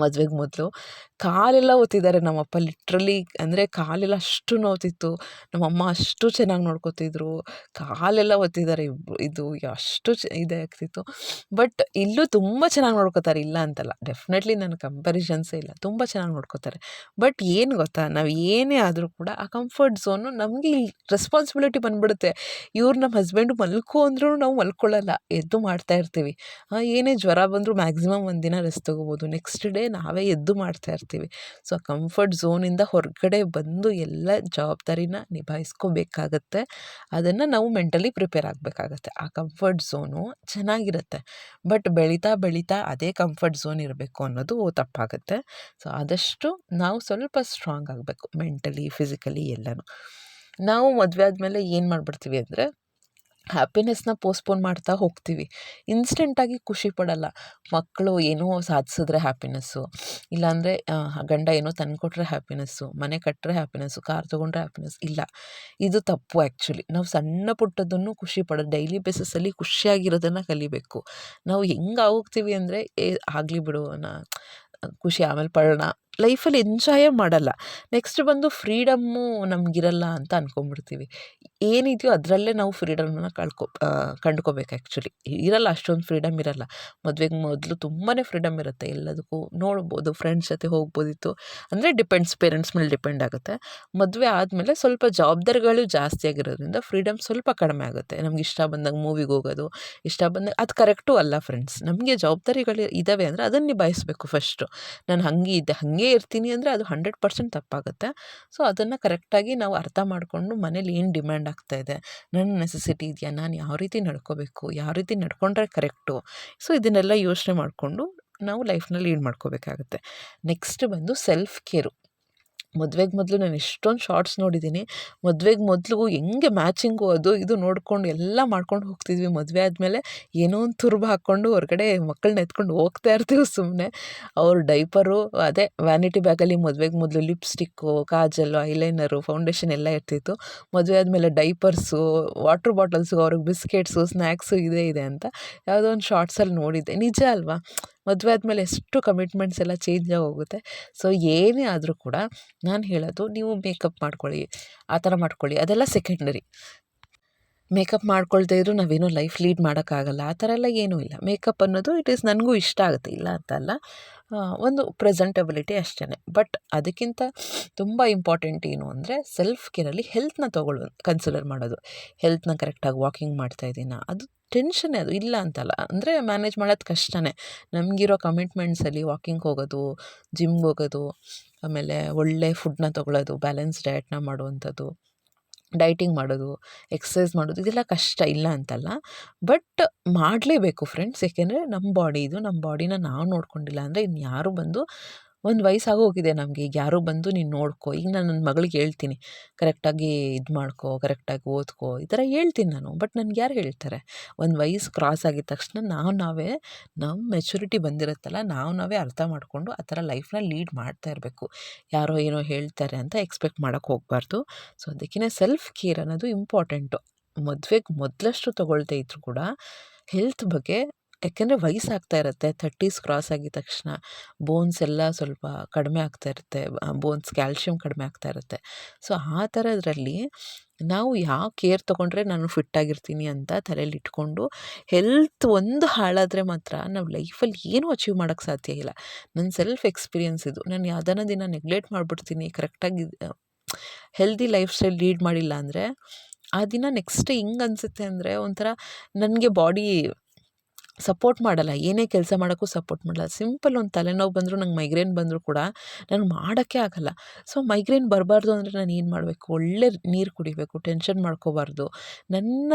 ಮದ್ವೆಗೆ ಮೊದಲು. ಕಾಲೆಲ್ಲ ಒತ್ತಿದ್ದಾರೆ ನಮ್ಮಪ್ಪ ಲಿಟ್ರಲಿ ಅಂದರೆ ಕಾಲೆಲ್ಲ ಅಷ್ಟು ನೋವ್ತಿತ್ತು. ನಮ್ಮಮ್ಮ ಅಷ್ಟು ಚೆನ್ನಾಗಿ ನೋಡ್ಕೋತಿದ್ರು. ಕಾಲೆಲ್ಲ ಒತ್ತಿದ್ದಾರೆ ಇದು ಅಷ್ಟು ಚ ಇದೇ ಆಗ್ತಿತ್ತು. ಬಟ್ ಇಲ್ಲೂ ತುಂಬ ಚೆನ್ನಾಗಿ ನೋಡ್ಕೋತಾರೆ. ಇಲ್ಲ ಅಂತಲ್ಲ, ಡೆಫಿನೆಟ್ಲಿ ನನ್ನ ಕಂಪ್ಯಾರಿಸನ್ಸೇ ಇಲ್ಲ. ತುಂಬ ಚೆನ್ನಾಗಿ ನೋಡ್ಕೋತಾರೆ. ಬಟ್ ಏನು ಗೊತ್ತಾ, ನಾವು ಏನೇ ಆದರೂ ಕೂಡ ಆ ಕಂಫರ್ಟ್ ಝೋನು ನಮಗೆ ರೆಸ್ಪಾನ್ಸಿಬಿಲಿಟಿ ಬಂದುಬಿಡುತ್ತೆ. ಇವ್ರು ನಮ್ಮ ಹಸ್ಬೆಂಡು ಮಲ್ಕೋ ಅಂದ್ರೂ ನಾವು ಮಲ್ಕೊಳ್ಳಲ್ಲ ಎದ್ದು ಮಾಡ್ತಾ ಇರ್ತೀವಿ. ಏನೇ ಜ್ವರ ಬಂದರೂ ಮ್ಯಾಕ್ಸಿಮಮ್ ಒಂದು ದಿನ ರೆಸ್ಟ್ ತೊಗೋಬೋದು. ನೆಕ್ಸ್ಟ್ ಡೇ ನಾವೇ ಎದ್ದು ಮಾಡ್ತಾ ಇರ್ತೀವಿ. ಸೊ ಕಂಫರ್ಟ್ ಝೋನಿಂದ ಹೊರಗಡೆ ಬಂದು ಎಲ್ಲ ಜವಾಬ್ದಾರಿನ ನಿಭಾಯಿಸ್ಕೋಬೇಕಾಗತ್ತೆ. ಅದನ್ನು ನಾವು ಮೆಂಟಲಿ ಪ್ರಿಪೇರ್ ಆಗಬೇಕಾಗತ್ತೆ. ಆ ಕಂಫರ್ಟ್ ಝೋನು ಚೆನ್ನಾಗಿರುತ್ತೆ. ಬಟ್ ಬೆಳೀತಾ ಬೆಳೀತಾ ಅದೇ ಕಂಫರ್ಟ್ ಝೋನ್ ಇರಬೇಕು ಅನ್ನೋದು ತಪ್ಪಾಗುತ್ತೆ. ಸೊ, ಆದಷ್ಟು ನಾವು ಸ್ವಲ್ಪ ಸ್ಟ್ರಾಂಗ್ ಆಗಬೇಕು ಮೆಂಟಲಿ ಫಿಸಿಕಲಿ ಎಲ್ಲನೂ. ನಾವು ಮದುವೆ ಆದಮೇಲೆ ಏನು ಮಾಡಿಬಿಡ್ತೀವಿ ಅಂದರೆ ಹ್ಯಾಪಿನೆಸ್ನ ಪೋಸ್ಟ್ಪೋನ್ ಮಾಡ್ತಾ ಹೋಗ್ತೀವಿ. ಇನ್ಸ್ಟೆಂಟಾಗಿ ಖುಷಿ ಪಡಲ್ಲ. ಮಕ್ಕಳು ಏನೋ ಸಾಧಿಸಿದ್ರೆ ಹ್ಯಾಪಿನೆಸ್ಸು ಇಲ್ಲಾಂದರೆ ಗಂಡ ಏನೋ ತಂದುಕೊಟ್ರೆ ಹ್ಯಾಪಿನೆಸ್ಸು ಮನೆ ಕಟ್ಟರೆ ಹ್ಯಾಪಿನೆಸ್ಸು ಕಾರ್ ತೊಗೊಂಡ್ರೆ ಹ್ಯಾಪಿನೆಸ್ ಇಲ್ಲ. ಇದು ತಪ್ಪು ಆ್ಯಕ್ಚುಲಿ ನಾವು ಸಣ್ಣ ಪುಟ್ಟದನ್ನು ಖುಷಿ ಪಡೋದು ಡೈಲಿ ಬೇಸಿಸಲ್ಲಿ ಖುಷಿಯಾಗಿರೋದನ್ನು ಕಲಿಬೇಕು. ನಾವು ಹೆಂಗೆ ಹೋಗ್ತೀವಿ ಅಂದರೆ, ಏ, ಆಗಲಿ ಬಿಡು, ನಾ, ಖುಷಿ ಆಮೇಲೆ ಪಡೋಣ. ಲೈಫಲ್ಲಿ ಎಂಜಾಯೇ ಮಾಡಲ್ಲ. ನೆಕ್ಸ್ಟ್ ಬಂದು ಫ್ರೀಡಮ್ಮು ನಮಗಿರಲ್ಲ ಅಂತ ಅಂದ್ಕೊಂಬಿಡ್ತೀವಿ ಏನಿದೆಯೋ ಅದರಲ್ಲೇ ನಾವು ಫ್ರೀಡಮನ್ನು ಕಳ್ಕೊ ಕಂಡ್ಕೋಬೇಕು ಆ್ಯಕ್ಚುಲಿ. ಇರಲ್ಲ, ಅಷ್ಟೊಂದು ಫ್ರೀಡಮ್ ಇರಲ್ಲ. ಮದುವೆಗೆ ಮೊದಲು ತುಂಬಾ ಫ್ರೀಡಮ್ ಇರುತ್ತೆ. ಎಲ್ಲದಕ್ಕೂ ನೋಡ್ಬೋದು, ಫ್ರೆಂಡ್ಸ್ ಜೊತೆ ಹೋಗ್ಬೋದಿತ್ತು. ಅಂದರೆ ಡಿಪೆಂಡ್ಸ್, ಪೇರೆಂಟ್ಸ್ ಮೇಲೆ ಡಿಪೆಂಡ್ ಆಗುತ್ತೆ. ಮದುವೆ ಆದಮೇಲೆ ಸ್ವಲ್ಪ ಜವಾಬ್ದಾರಿಗಳು ಜಾಸ್ತಿ ಆಗಿರೋದ್ರಿಂದ ಫ್ರೀಡಮ್ ಸ್ವಲ್ಪ ಕಡಿಮೆ ಆಗುತ್ತೆ. ನಮ್ಗೆ ಇಷ್ಟ ಬಂದಾಗ ಮೂವಿಗೆ ಹೋಗೋದು, ಇಷ್ಟ ಬಂದಾಗ, ಅದು ಕರೆಕ್ಟು ಅಲ್ಲ ಫ್ರೆಂಡ್ಸ್. ನಮಗೆ ಜವಾಬ್ದಾರಿಗಳು ಇದ್ದಾವೆ ಅಂದರೆ ಅದನ್ನು ನಿಭಾಯಿಸಬೇಕು ಫಸ್ಟು. ನಾನು ಹಂಗೆ ಇದ್ದೆ, ಹಾಗೆ ಇರ್ತೀನಿ ಅಂದರೆ ಅದು ಹಂಡ್ರೆಡ್ ಪರ್ಸೆಂಟ್ ತಪ್ಪಾಗುತ್ತೆ. ಸೊ ಅದನ್ನು ಕರೆಕ್ಟಾಗಿ ನಾವು ಅರ್ಥ ಮಾಡಿಕೊಂಡು ಮನೇಲಿ ಏನು ಡಿಮ್ಯಾಂಡ್ ಆಗ್ತಾ ಇದೆ, ನನ್ನ ನೆಸೆಸಿಟಿ ಇದೆಯಾ, ನಾನು ಯಾವ ರೀತಿ ನಡ್ಕೋಬೇಕು, ಯಾವ ರೀತಿ ನಡ್ಕೊಂಡ್ರೆ ಕರೆಕ್ಟು ಸೊ ಇದನ್ನೆಲ್ಲ ಯೋಚನೆ ಮಾಡಿಕೊಂಡು ನಾವು ಲೈಫ್ನಲ್ಲಿ ಲೀಡ್ ಮಾಡ್ಕೋಬೇಕಾಗುತ್ತೆ. ನೆಕ್ಸ್ಟ್ ಬಂದು ಸೆಲ್ಫ್ ಕೇರು ಮದ್ವೆಗೆ ಮೊದಲು ನಾನು ಎಷ್ಟೊಂದು ಶಾರ್ಟ್ಸ್ ನೋಡಿದ್ದೀನಿ ಮದುವೆಗೆ ಮೊದಲು ಹೆಂಗೆ ಮ್ಯಾಚಿಂಗು ಅದು ಇದು ನೋಡ್ಕೊಂಡು ಎಲ್ಲ ಮಾಡ್ಕೊಂಡು ಹೋಗ್ತಿದ್ವಿ. ಮದುವೆ ಆದಮೇಲೆ ಏನೋ ಒಂದು ತುರ್ಬ ಹಾಕ್ಕೊಂಡು ಹೊರಗಡೆ ಮಕ್ಕಳನ್ನ ಎತ್ಕೊಂಡು ಹೋಗ್ತಾ ಇರ್ತೀವಿ ಸುಮ್ಮನೆ ಅವ್ರ ಡೈಪರು ಅದೇ ವ್ಯಾನಿಟಿ ಬ್ಯಾಗಲ್ಲಿ ಮದುವೆಗೆ ಮೊದಲು ಲಿಪ್ಸ್ಟಿಕ್ಕು ಕಾಜಲ್ಲು ಐಲೈನರು ಫೌಂಡೇಶನ್ ಎಲ್ಲ ಇರ್ತಿತ್ತು. ಮದುವೆ ಆದಮೇಲೆ ಡೈಪರ್ಸು ವಾಟ್ರ್ ಬಾಟಲ್ಸು ಅವ್ರಿಗೆ ಬಿಸ್ಕೆಟ್ಸು ಸ್ನ್ಯಾಕ್ಸು ಇದೇ, ಇದೆ ಅಂತ ಯಾವುದೋ ಒಂದು ಶಾರ್ಟ್ಸಲ್ಲಿ ನೋಡಿದ್ದೆ. ನಿಜ ಅಲ್ವಾ? ಮದುವೆ ಆದಮೇಲೆ ಎಷ್ಟು ಕಮಿಟ್ಮೆಂಟ್ಸ್ ಎಲ್ಲ ಚೇಂಜ್ ಆಗೋಗುತ್ತೆ. ಸೊ ಏನೇ ಆದರೂ ಕೂಡ ನಾನು ಹೇಳೋದು ನೀವು ಮೇಕಪ್ ಮಾಡ್ಕೊಳ್ಳಿ, ಆ ಥರ ಮಾಡ್ಕೊಳ್ಳಿ. ಅದೆಲ್ಲ ಸೆಕೆಂಡರಿ ಮೇಕಪ್ ಮಾಡ್ಕೊಳ್ದೇ ಇದ್ದರೂ ನಾವೇನೋ ಲೈಫ್ ಲೀಡ್ ಮಾಡೋಕ್ಕಾಗಲ್ಲ. ಆ ಥರ ಎಲ್ಲ ಏನೂ ಇಲ್ಲ. ಮೇಕಪ್ ಅನ್ನೋದು ಇಟ್ ಈಸ್ ನನಗೂ ಇಷ್ಟ ಆಗುತ್ತೆ. ಇಲ್ಲ ಅಂತಲ್ಲ ಒಂದು ಪ್ರೆಸೆಂಟಬಿಲಿಟಿ ಅಷ್ಟೇ ಬಟ್ ಅದಕ್ಕಿಂತ ತುಂಬ ಇಂಪಾರ್ಟೆಂಟ್ ಏನು ಅಂದರೆ ಸೆಲ್ಫ್ ಕೇರಲ್ಲಿ ಹೆಲ್ತ್ನ ತೊಗೊಳ್ಳೋದು ಕನ್ಸಿಡರ್ ಮಾಡೋದು. ಹೆಲ್ತ್ನ ಕರೆಕ್ಟಾಗಿ ವಾಕಿಂಗ್ ಮಾಡ್ತಾ ಇದ್ದೀನ? ಅದು ಟೆನ್ಷನ್ನೇ ಅದು ಇಲ್ಲ ಅಂತಲ್ಲ. ಅಂದರೆ ಮ್ಯಾನೇಜ್ ಮಾಡೋದು ಕಷ್ಟನೇ. ನಮಗಿರೋ ಕಮಿಟ್ಮೆಂಟ್ಸಲ್ಲಿ ವಾಕಿಂಗ್ ಹೋಗೋದು ಜಿಮ್ಗೆ ಹೋಗೋದು, ಆಮೇಲೆ ಒಳ್ಳೆ ಫುಡ್ನ ತೊಗೊಳ್ಳೋದು ಬ್ಯಾಲೆನ್ಸ್ ಡಯಟ್ನ ಮಾಡುವಂಥದ್ದು ಡೈಟಿಂಗ್ ಮಾಡೋದು ಎಕ್ಸಸೈಸ್ ಮಾಡೋದು, ಇದೆಲ್ಲ ಕಷ್ಟ ಇಲ್ಲ ಅಂತಲ್ಲ. ಬಟ್ ಮಾಡಲೇಬೇಕು ಫ್ರೆಂಡ್ಸ್ ಏಕೆಂದರೆ ನಮ್ಮ ಬಾಡಿ ಇದು ನಮ್ಮ ಬಾಡಿನ ನಾವು ನೋಡ್ಕೊಂಡಿಲ್ಲ ಅಂದರೆ ಇನ್ಯಾರು ಬಂದು ಒಂದು ವಯಸ್ಸಾಗಿ ಹೋಗಿದೆ ನಮಗೆ. ಈಗ ಯಾರೋ ಬಂದು ನೀನು ನೋಡ್ಕೊ, ಈಗ ನಾನು ನನ್ನ ಮಗಳಿಗೆ ಹೇಳ್ತೀನಿ. ಕರೆಕ್ಟಾಗಿ ಇದು ಮಾಡ್ಕೊ, ಕರೆಕ್ಟಾಗಿ ಓದ್ಕೊ, ಈ ಥರ ಹೇಳ್ತೀನಿ ನಾನು. ಬಟ್ ನನಗೆ ಯಾರು ಹೇಳ್ತಾರೆ? ಒಂದು ವಯಸ್ಸು ಕ್ರಾಸ್ ಆಗಿದ ತಕ್ಷಣ ನಾವು ನಾವೇ ನಮ್ಮ ಮೆಚುರಿಟಿ ಬಂದಿರುತ್ತಲ್ಲ, ನಾವು ನಾವೇ ಅರ್ಥ ಮಾಡಿಕೊಂಡು ಆ ಥರ ಲೈಫ್ನ ಲೀಡ್ ಮಾಡ್ತಾ ಇರಬೇಕು. ಯಾರೋ ಏನೋ ಹೇಳ್ತಾರೆ ಅಂತ ಎಕ್ಸ್ಪೆಕ್ಟ್ ಮಾಡೋಕ್ಕೆ ಹೋಗಬಾರ್ದು. ಸೊ ಅದಕ್ಕಿಂತ ಸೆಲ್ಫ್ ಕೇರ್ ಅನ್ನೋದು ಇಂಪಾರ್ಟೆಂಟು ಮದುವೆಗೆ ಮೊದಲಷ್ಟು ತೊಗೊಳ್ತಾ ಇದ್ರು ಕೂಡ ಹೆಲ್ತ್ ಬಗ್ಗೆ ಯಾಕೆಂದರೆ ವಯಸ್ಸಾಗ್ತಾ ಇರುತ್ತೆ, ಥರ್ಟೀಸ್ ಕ್ರಾಸ್ ಆಗಿದ ತಕ್ಷಣ ಬೋನ್ಸ್ ಎಲ್ಲ ಸ್ವಲ್ಪ ಕಡಿಮೆ ಆಗ್ತಾ ಇರುತ್ತೆ ಬೋನ್ಸ್ ಕ್ಯಾಲ್ಶಿಯಮ್ ಕಡಿಮೆ ಆಗ್ತಾ ಇರುತ್ತೆ. ಸೊ, ಆ ಥರದ್ರಲ್ಲಿ ನಾವು ಯಾವ ಕೇರ್ ತೊಗೊಂಡ್ರೆ ನಾನು ಫಿಟ್ಟಾಗಿರ್ತೀನಿ ಅಂತ ತಲೆಯಲ್ಲಿ ಇಟ್ಕೊಂಡು ಹೆಲ್ತ್ ಒಂದು ಹಾಳಾದರೆ ಮಾತ್ರ ನಾವು ಲೈಫಲ್ಲಿ ಏನೂ ಅಚೀವ್ ಮಾಡೋಕ್ಕೆ ಸಾಧ್ಯ ಇಲ್ಲ. ನನ್ನ ಸೆಲ್ಫ್ ಎಕ್ಸ್ಪೀರಿಯೆನ್ಸ್ ಇದು. ನಾನು ಯಾವ್ದಾನ ದಿನ ನೆಗ್ಲೆಕ್ಟ್ ಮಾಡಿಬಿಡ್ತೀನಿ, ಕರೆಕ್ಟಾಗಿ ಹೆಲ್ದಿ ಲೈಫ್ ಸ್ಟೈಲ್ ಲೀಡ್ ಮಾಡಿಲ್ಲ ಅಂದರೆ ಆ ದಿನ ನೆಕ್ಸ್ಟ್ ಹಿಂಗೆ ಅನಿಸುತ್ತೆ ಅಂದರೆ ಒಂಥರ ನನಗೆ ಬಾಡಿ ಸಪೋರ್ಟ್ ಮಾಡಲ್ಲ. ಏನೇ ಕೆಲಸ ಮಾಡೋಕ್ಕೂ ಸಪೋರ್ಟ್ ಮಾಡಲ್ಲ. ಸಿಂಪಲ್ ಒಂದು ತಲೆನೋವು ಬಂದರೂ, ನಂಗೆ ಮೈಗ್ರೇನ್ ಬಂದರೂ ಕೂಡ ನಾನು ಮಾಡೋಕ್ಕೆ ಆಗಲ್ಲ. ಸೊ, ಮೈಗ್ರೇನ್ ಬರಬಾರ್ದು ಅಂದರೆ ನಾನು ಏನು ಮಾಡಬೇಕು? ಒಳ್ಳೆ ನೀರು ಕುಡಿಬೇಕು, ಟೆನ್ಷನ್ ಮಾಡ್ಕೋಬಾರ್ದು. ನನ್ನ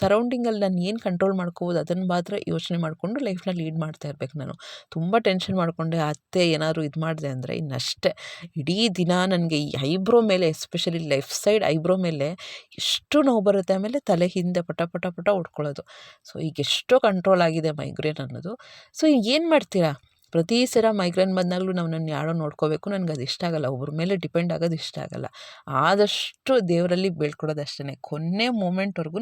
ಸರೌಂಡಿಂಗಲ್ಲಿ ನಾನು ಏನು ಕಂಟ್ರೋಲ್ ಮಾಡ್ಕೋಬೋದು ಅದನ್ನು ಮಾತ್ರ ಯೋಚನೆ ಮಾಡಿಕೊಂಡು ಲೈಫ್ನ ಲೀಡ್ ಮಾಡ್ತಾ ಇರ್ಬೇಕು ನಾನು. ತುಂಬ ಟೆನ್ಷನ್ ಮಾಡಿಕೊಂಡೆ, ಅತ್ತೆ ಏನಾದರೂ ಇದು ಮಾಡಿದೆ ಅಂದರೆ ಇನ್ನಷ್ಟೇ ಇಡೀ ದಿನ ನನಗೆ ಈ ಐಬ್ರೋ ಮೇಲೆ, ಎಸ್ಪೆಷಲಿ ಲೆಫ್ಟ್ ಸೈಡ್ ಐಬ್ರೋ ಮೇಲೆ, ಎಷ್ಟು ನೋವು ಬರುತ್ತೆ ಆಮೇಲೆ ತಲೆ ಹಿಂದೆ ಪಟ ಪಟ ಪಟ ಉಟ್ಕೊಳ್ಳೋದು ಸೊ, ಈಗ ಎಷ್ಟೋ ಕಂಟ್ರೋಲ್ ಆಗಿದೆ ಮೈಗ್ರೇನ್ ಅನ್ನೋದು. ಸೊ ಏನು ಮಾಡ್ತೀರಾ? ಪ್ರತಿ ಸಲ ಮೈಗ್ರೇನ್ ಬಂದಾಗಲೂ ನಾವು ನನ್ನ ಯಾರೋ ನೋಡ್ಕೋಬೇಕು. ನನಗೆ ಅದು ಇಷ್ಟ ಆಗಲ್ಲ. ಒಬ್ಬರ ಮೇಲೆ ಡಿಪೆಂಡ್ ಆಗೋದು ಇಷ್ಟ ಆಗಲ್ಲ. ಆದಷ್ಟು ದೇವರಲ್ಲಿ ಬೇಡ್ಕೊಡೋದು ಅಷ್ಟೇ ಕೊನೆ ಮೂಮೆಂಟ್ವರೆಗೂ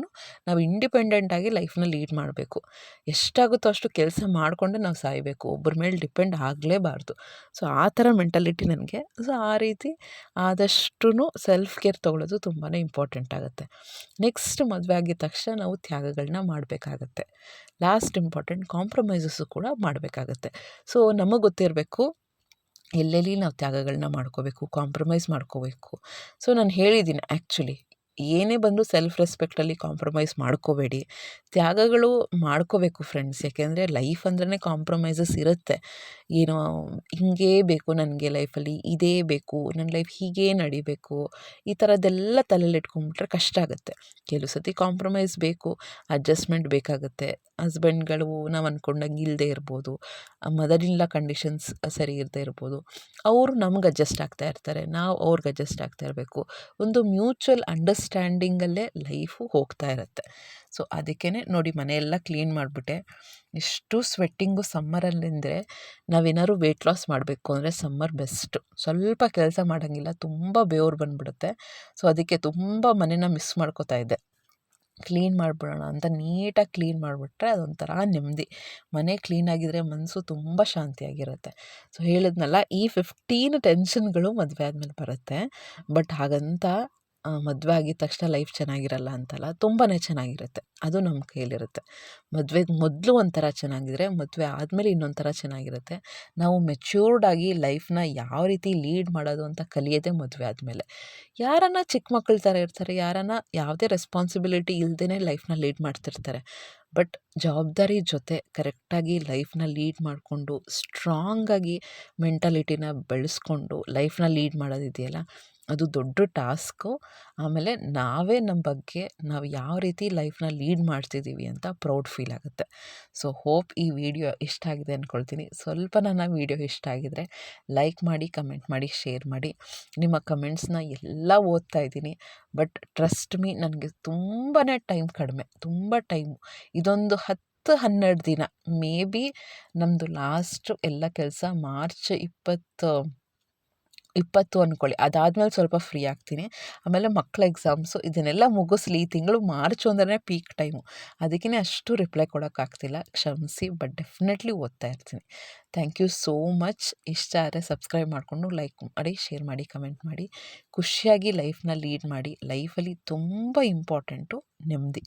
ನಾವು ಇಂಡಿಪೆಂಡೆಂಟಾಗಿ ಲೈಫ್ನ ಲೀಡ್ ಮಾಡಬೇಕು. ಎಷ್ಟಾಗುತ್ತೋ ಅಷ್ಟು ಕೆಲಸ ಮಾಡಿಕೊಂಡು ನಾವು ಸಾಯಬೇಕು. ಒಬ್ಬರ ಮೇಲೆ ಡಿಪೆಂಡ್ ಆಗಲೇಬಾರ್ದು. ಸೊ ಆ ಥರ ಮೆಂಟಾಲಿಟಿ ನನಗೆ. ಸೊ ಆ ರೀತಿ ಆದಷ್ಟು ಸೆಲ್ಫ್ ಕೇರ್ ತೊಗೊಳ್ಳೋದು ತುಂಬಾ ಇಂಪಾರ್ಟೆಂಟ್ ಆಗುತ್ತೆ. ನೆಕ್ಸ್ಟ್ ಮದುವೆ ಆಗಿದ ತಕ್ಷಣ ನಾವು ತ್ಯಾಗಗಳನ್ನ ಮಾಡಬೇಕಾಗತ್ತೆ. ಲಾಸ್ಟ್ ಇಂಪಾರ್ಟೆಂಟ್ ಕಾಂಪ್ರಮೈಸಸ್ಸು ಕೂಡ ಮಾಡಬೇಕಾಗತ್ತೆ. ಸೊ ನಮಗೆ ಗೊತ್ತಿರಬೇಕು ಎಲ್ಲೆಲ್ಲಿ ನಾವು ತ್ಯಾಗಗಳನ್ನ ಮಾಡ್ಕೋಬೇಕು ಕಾಂಪ್ರಮೈಸ್ ಮಾಡ್ಕೋಬೇಕು. ಸೊ ನಾನು ಹೇಳಿದ್ದೀನಿ ಆ್ಯಕ್ಚುಲಿ ಏನೇ ಬಂದರೂ ಸೆಲ್ಫ್ ರೆಸ್ಪೆಕ್ಟಲ್ಲಿ ಕಾಂಪ್ರಮೈಸ್ ಮಾಡ್ಕೋಬೇಡಿ. ತ್ಯಾಗಗಳು ಮಾಡ್ಕೋಬೇಕು ಫ್ರೆಂಡ್ಸ್ ಯಾಕೆಂದರೆ ಲೈಫ್ ಅಂದ್ರೇ ಕಾಂಪ್ರಮೈಸಸ್ ಇರುತ್ತೆ. ಏನೋ ಹೀಗೇ ಬೇಕು ನನಗೆ ಲೈಫಲ್ಲಿ ಇದೇ ಬೇಕು ನನ್ನ ಲೈಫ್ ಹೀಗೇ ನಡಿಬೇಕು, ಈ ಥರದ್ದೆಲ್ಲ ತಲೆಯಲ್ಲಿ ಇಟ್ಕೊಂಡ್ಬಿಟ್ರೆ ಕಷ್ಟ ಆಗುತ್ತೆ. ಕೆಲವು ಸತಿ ಕಾಂಪ್ರಮೈಸ್ ಬೇಕು ಅಡ್ಜಸ್ಟ್ಮೆಂಟ್ ಬೇಕಾಗುತ್ತೆ. ಹಸ್ಬೆಂಡ್ಗಳು ನಾವು ಅಂದ್ಕೊಂಡಂಗೆ ಇಲ್ಲದೆ ಇರ್ಬೋದು ಮದರ್ ಇನ್ ಲಾ ಕಂಡೀಷನ್ಸ್ ಸರಿ ಇರದೇ ಇರ್ಬೋದು, ಅವರು ನಮ್ಗೆ ಅಡ್ಜಸ್ಟ್ ಆಗ್ತಾ ಇರ್ತಾರೆ, ನಾವು ಅವ್ರಿಗೆ ಅಡ್ಜಸ್ಟ್ ಆಗ್ತಾ ಇರಬೇಕು. ಒಂದು ಮ್ಯೂಚುವಲ್ ಅಂಡರ್ಸ್ಟ್ಯಾಂಡಿಂಗಲ್ಲೇ ಲೈಫು ಹೋಗ್ತಾ ಇರುತ್ತೆ. ಸೊ ಅದಕ್ಕೇ ನೋಡಿ ಮನೆಯೆಲ್ಲ ಕ್ಲೀನ್ ಮಾಡಿಬಿಟ್ಟೆ. ಎಷ್ಟು ಸ್ವೆಟ್ಟಿಂಗು ಸಮ್ಮರಲ್ಲಿಂದರೆ ನಾವೇನಾದ್ರು ವೆಯ್ಟ್ ಲಾಸ್ ಮಾಡಬೇಕು ಅಂದರೆ ಸಮ್ಮರ್ ಬೆಸ್ಟು ಸ್ವಲ್ಪ ಕೆಲಸ ಮಾಡೋಂಗಿಲ್ಲ, ತುಂಬ ಬೇವ್ರು ಬಂದುಬಿಡುತ್ತೆ. ಸೊ, ಅದಕ್ಕೆ ತುಂಬ ಮನೇನ ಮಿಸ್ ಮಾಡ್ಕೋತಾ ಇದ್ದೆ. ಕ್ಲೀನ್ ಮಾಡಿಬಿಡೋಣ ಅಂತ ನೀಟಾಗಿ ಕ್ಲೀನ್ ಮಾಡಿಬಿಟ್ರೆ ಅದೊಂಥರ ನೆಮ್ಮದಿ. ಮನೆ ಕ್ಲೀನಾಗಿದ್ದರೆ ಮನಸ್ಸು ತುಂಬ ಶಾಂತಿಯಾಗಿರುತ್ತೆ. ಸೊ, ಹೇಳಿದ್ನಲ್ಲ ಈ ಫಿಫ್ಟೀನ್ ಟೆನ್ಷನ್ಗಳು ಮದುವೆ ಆದಮೇಲೆ ಬರುತ್ತೆ. ಬಟ್ ಹಾಗಂತ ಮದುವೆ ಆಗಿದ ತಕ್ಷಣ ಲೈಫ್ ಚೆನ್ನಾಗಿರಲ್ಲ ಅಂತಲ್ಲ ತುಂಬಾ ಚೆನ್ನಾಗಿರುತ್ತೆ. ಅದು ನಮ್ಮ ಕೈಯಲ್ಲಿರುತ್ತೆ. ಮದುವೆಗೆ ಮೊದಲು ಒಂಥರ ಚೆನ್ನಾಗಿದ್ರೆ, ಮದುವೆ ಆದಮೇಲೆ ಇನ್ನೊಂಥರ ಥರ ಚೆನ್ನಾಗಿರುತ್ತೆ. ನಾವು ಮೆಚ್ಯೂರ್ಡಾಗಿ ಲೈಫ್ನ ಯಾವ ರೀತಿ ಲೀಡ್ ಮಾಡೋದು ಅಂತ ಕಲಿಯೋದೆ ಮದುವೆ ಆದಮೇಲೆ. ಯಾರನ್ನ ಚಿಕ್ಕ ಮಕ್ಕಳ ಥರ ಇರ್ತಾರೆ, ಯಾರನ್ನ ಯಾವುದೇ ರೆಸ್ಪಾನ್ಸಿಬಿಲಿಟಿ ಇಲ್ಲದೇ ಲೈಫ್ನ ಲೀಡ್ ಮಾಡ್ತಿರ್ತಾರೆ. ಬಟ್ ಜವಾಬ್ದಾರಿ ಜೊತೆ ಕರೆಕ್ಟಾಗಿ ಲೈಫ್ನ ಲೀಡ್ ಮಾಡಿಕೊಂಡು ಸ್ಟ್ರಾಂಗಾಗಿ ಮೆಂಟಾಲಿಟಿನ ಬೆಳೆಸ್ಕೊಂಡು ಲೈಫ್ನ ಲೀಡ್ ಮಾಡೋದಿದೆಯಲ್ಲ ಅದು ದೊಡ್ಡ ಟಾಸ್ಕು. ಆಮೇಲೆ ನಾವೇ ನಮ್ಮ ಬಗ್ಗೆ ನಾವು ಯಾವ ರೀತಿ ಲೈಫ್ನ ಲೀಡ್ ಮಾಡ್ತಿದ್ದೀವಿ ಅಂತ ಪ್ರೌಡ್ ಫೀಲ್ ಆಗುತ್ತೆ. ಸೊ, ಹೋಪ್ ಈ ವಿಡಿಯೋ ಇಷ್ಟ ಆಗಿದೆ ಅಂದ್ಕೊಳ್ತೀನಿ ಸ್ವಲ್ಪ ನನ್ನ ವಿಡಿಯೋ ಇಷ್ಟ ಆಗಿದರೆ ಲೈಕ್ ಮಾಡಿ, ಕಮೆಂಟ್ ಮಾಡಿ, ಶೇರ್ ಮಾಡಿ. ನಿಮ್ಮ ಕಮೆಂಟ್ಸ್ನ ಎಲ್ಲ ಓದ್ತಾ ಇದ್ದೀನಿ. ಬಟ್ ಟ್ರಸ್ಟ್ ಮೀ, ನನಗೆ ತುಂಬಾ ಟೈಮ್ ಕಡಿಮೆ. ತುಂಬ ಟೈಮು. ಇದೊಂದು ಹತ್ತು ಹನ್ನೆರಡು ದಿನ. ಮೇ ಬಿ ನಮ್ಮದು ಲಾಸ್ಟು ಎಲ್ಲ ಕೆಲಸ ಮಾರ್ಚ್ ಇಪ್ಪತ್ತು ಇಪ್ಪತ್ತು ಅಂದ್ಕೊಳ್ಳಿ ಅದಾದಮೇಲೆ ಸ್ವಲ್ಪ ಫ್ರೀ ಆಗ್ತೀನಿ. ಆಮೇಲೆ ಮಕ್ಕಳ ಎಕ್ಸಾಮ್ಸು ಇದನ್ನೆಲ್ಲ ಮುಗಿಸ್ಲಿ. ಈ ತಿಂಗಳು ಮಾರ್ಚ್ ಅಂದ್ರೆ ಪೀಕ್ ಟೈಮು ಅದಕ್ಕೇ ಅಷ್ಟು ರಿಪ್ಲೈ ಕೊಡೋಕ್ಕಾಗ್ತಿಲ್ಲ ಕ್ಷಮಿಸಿ ಬಟ್ ಡೆಫಿನೆಟ್ಲಿ ಓದ್ತಾ ಇರ್ತೀನಿ. ಥ್ಯಾಂಕ್ ಯು ಸೋ ಮಚ್ ಇಷ್ಟ ಆದರೆ ಸಬ್ಸ್ಕ್ರೈಬ್ ಮಾಡಿಕೊಂಡು ಲೈಕ್ ಮಾಡಿ ಶೇರ್ ಮಾಡಿ ಕಮೆಂಟ್ ಮಾಡಿ. ಖುಷಿಯಾಗಿ ಲೈಫ್ನ ಲೀಡ್ ಮಾಡಿ. ಲೈಫಲ್ಲಿ ತುಂಬ ಇಂಪಾರ್ಟೆಂಟು ನೆಮ್ಮದಿ.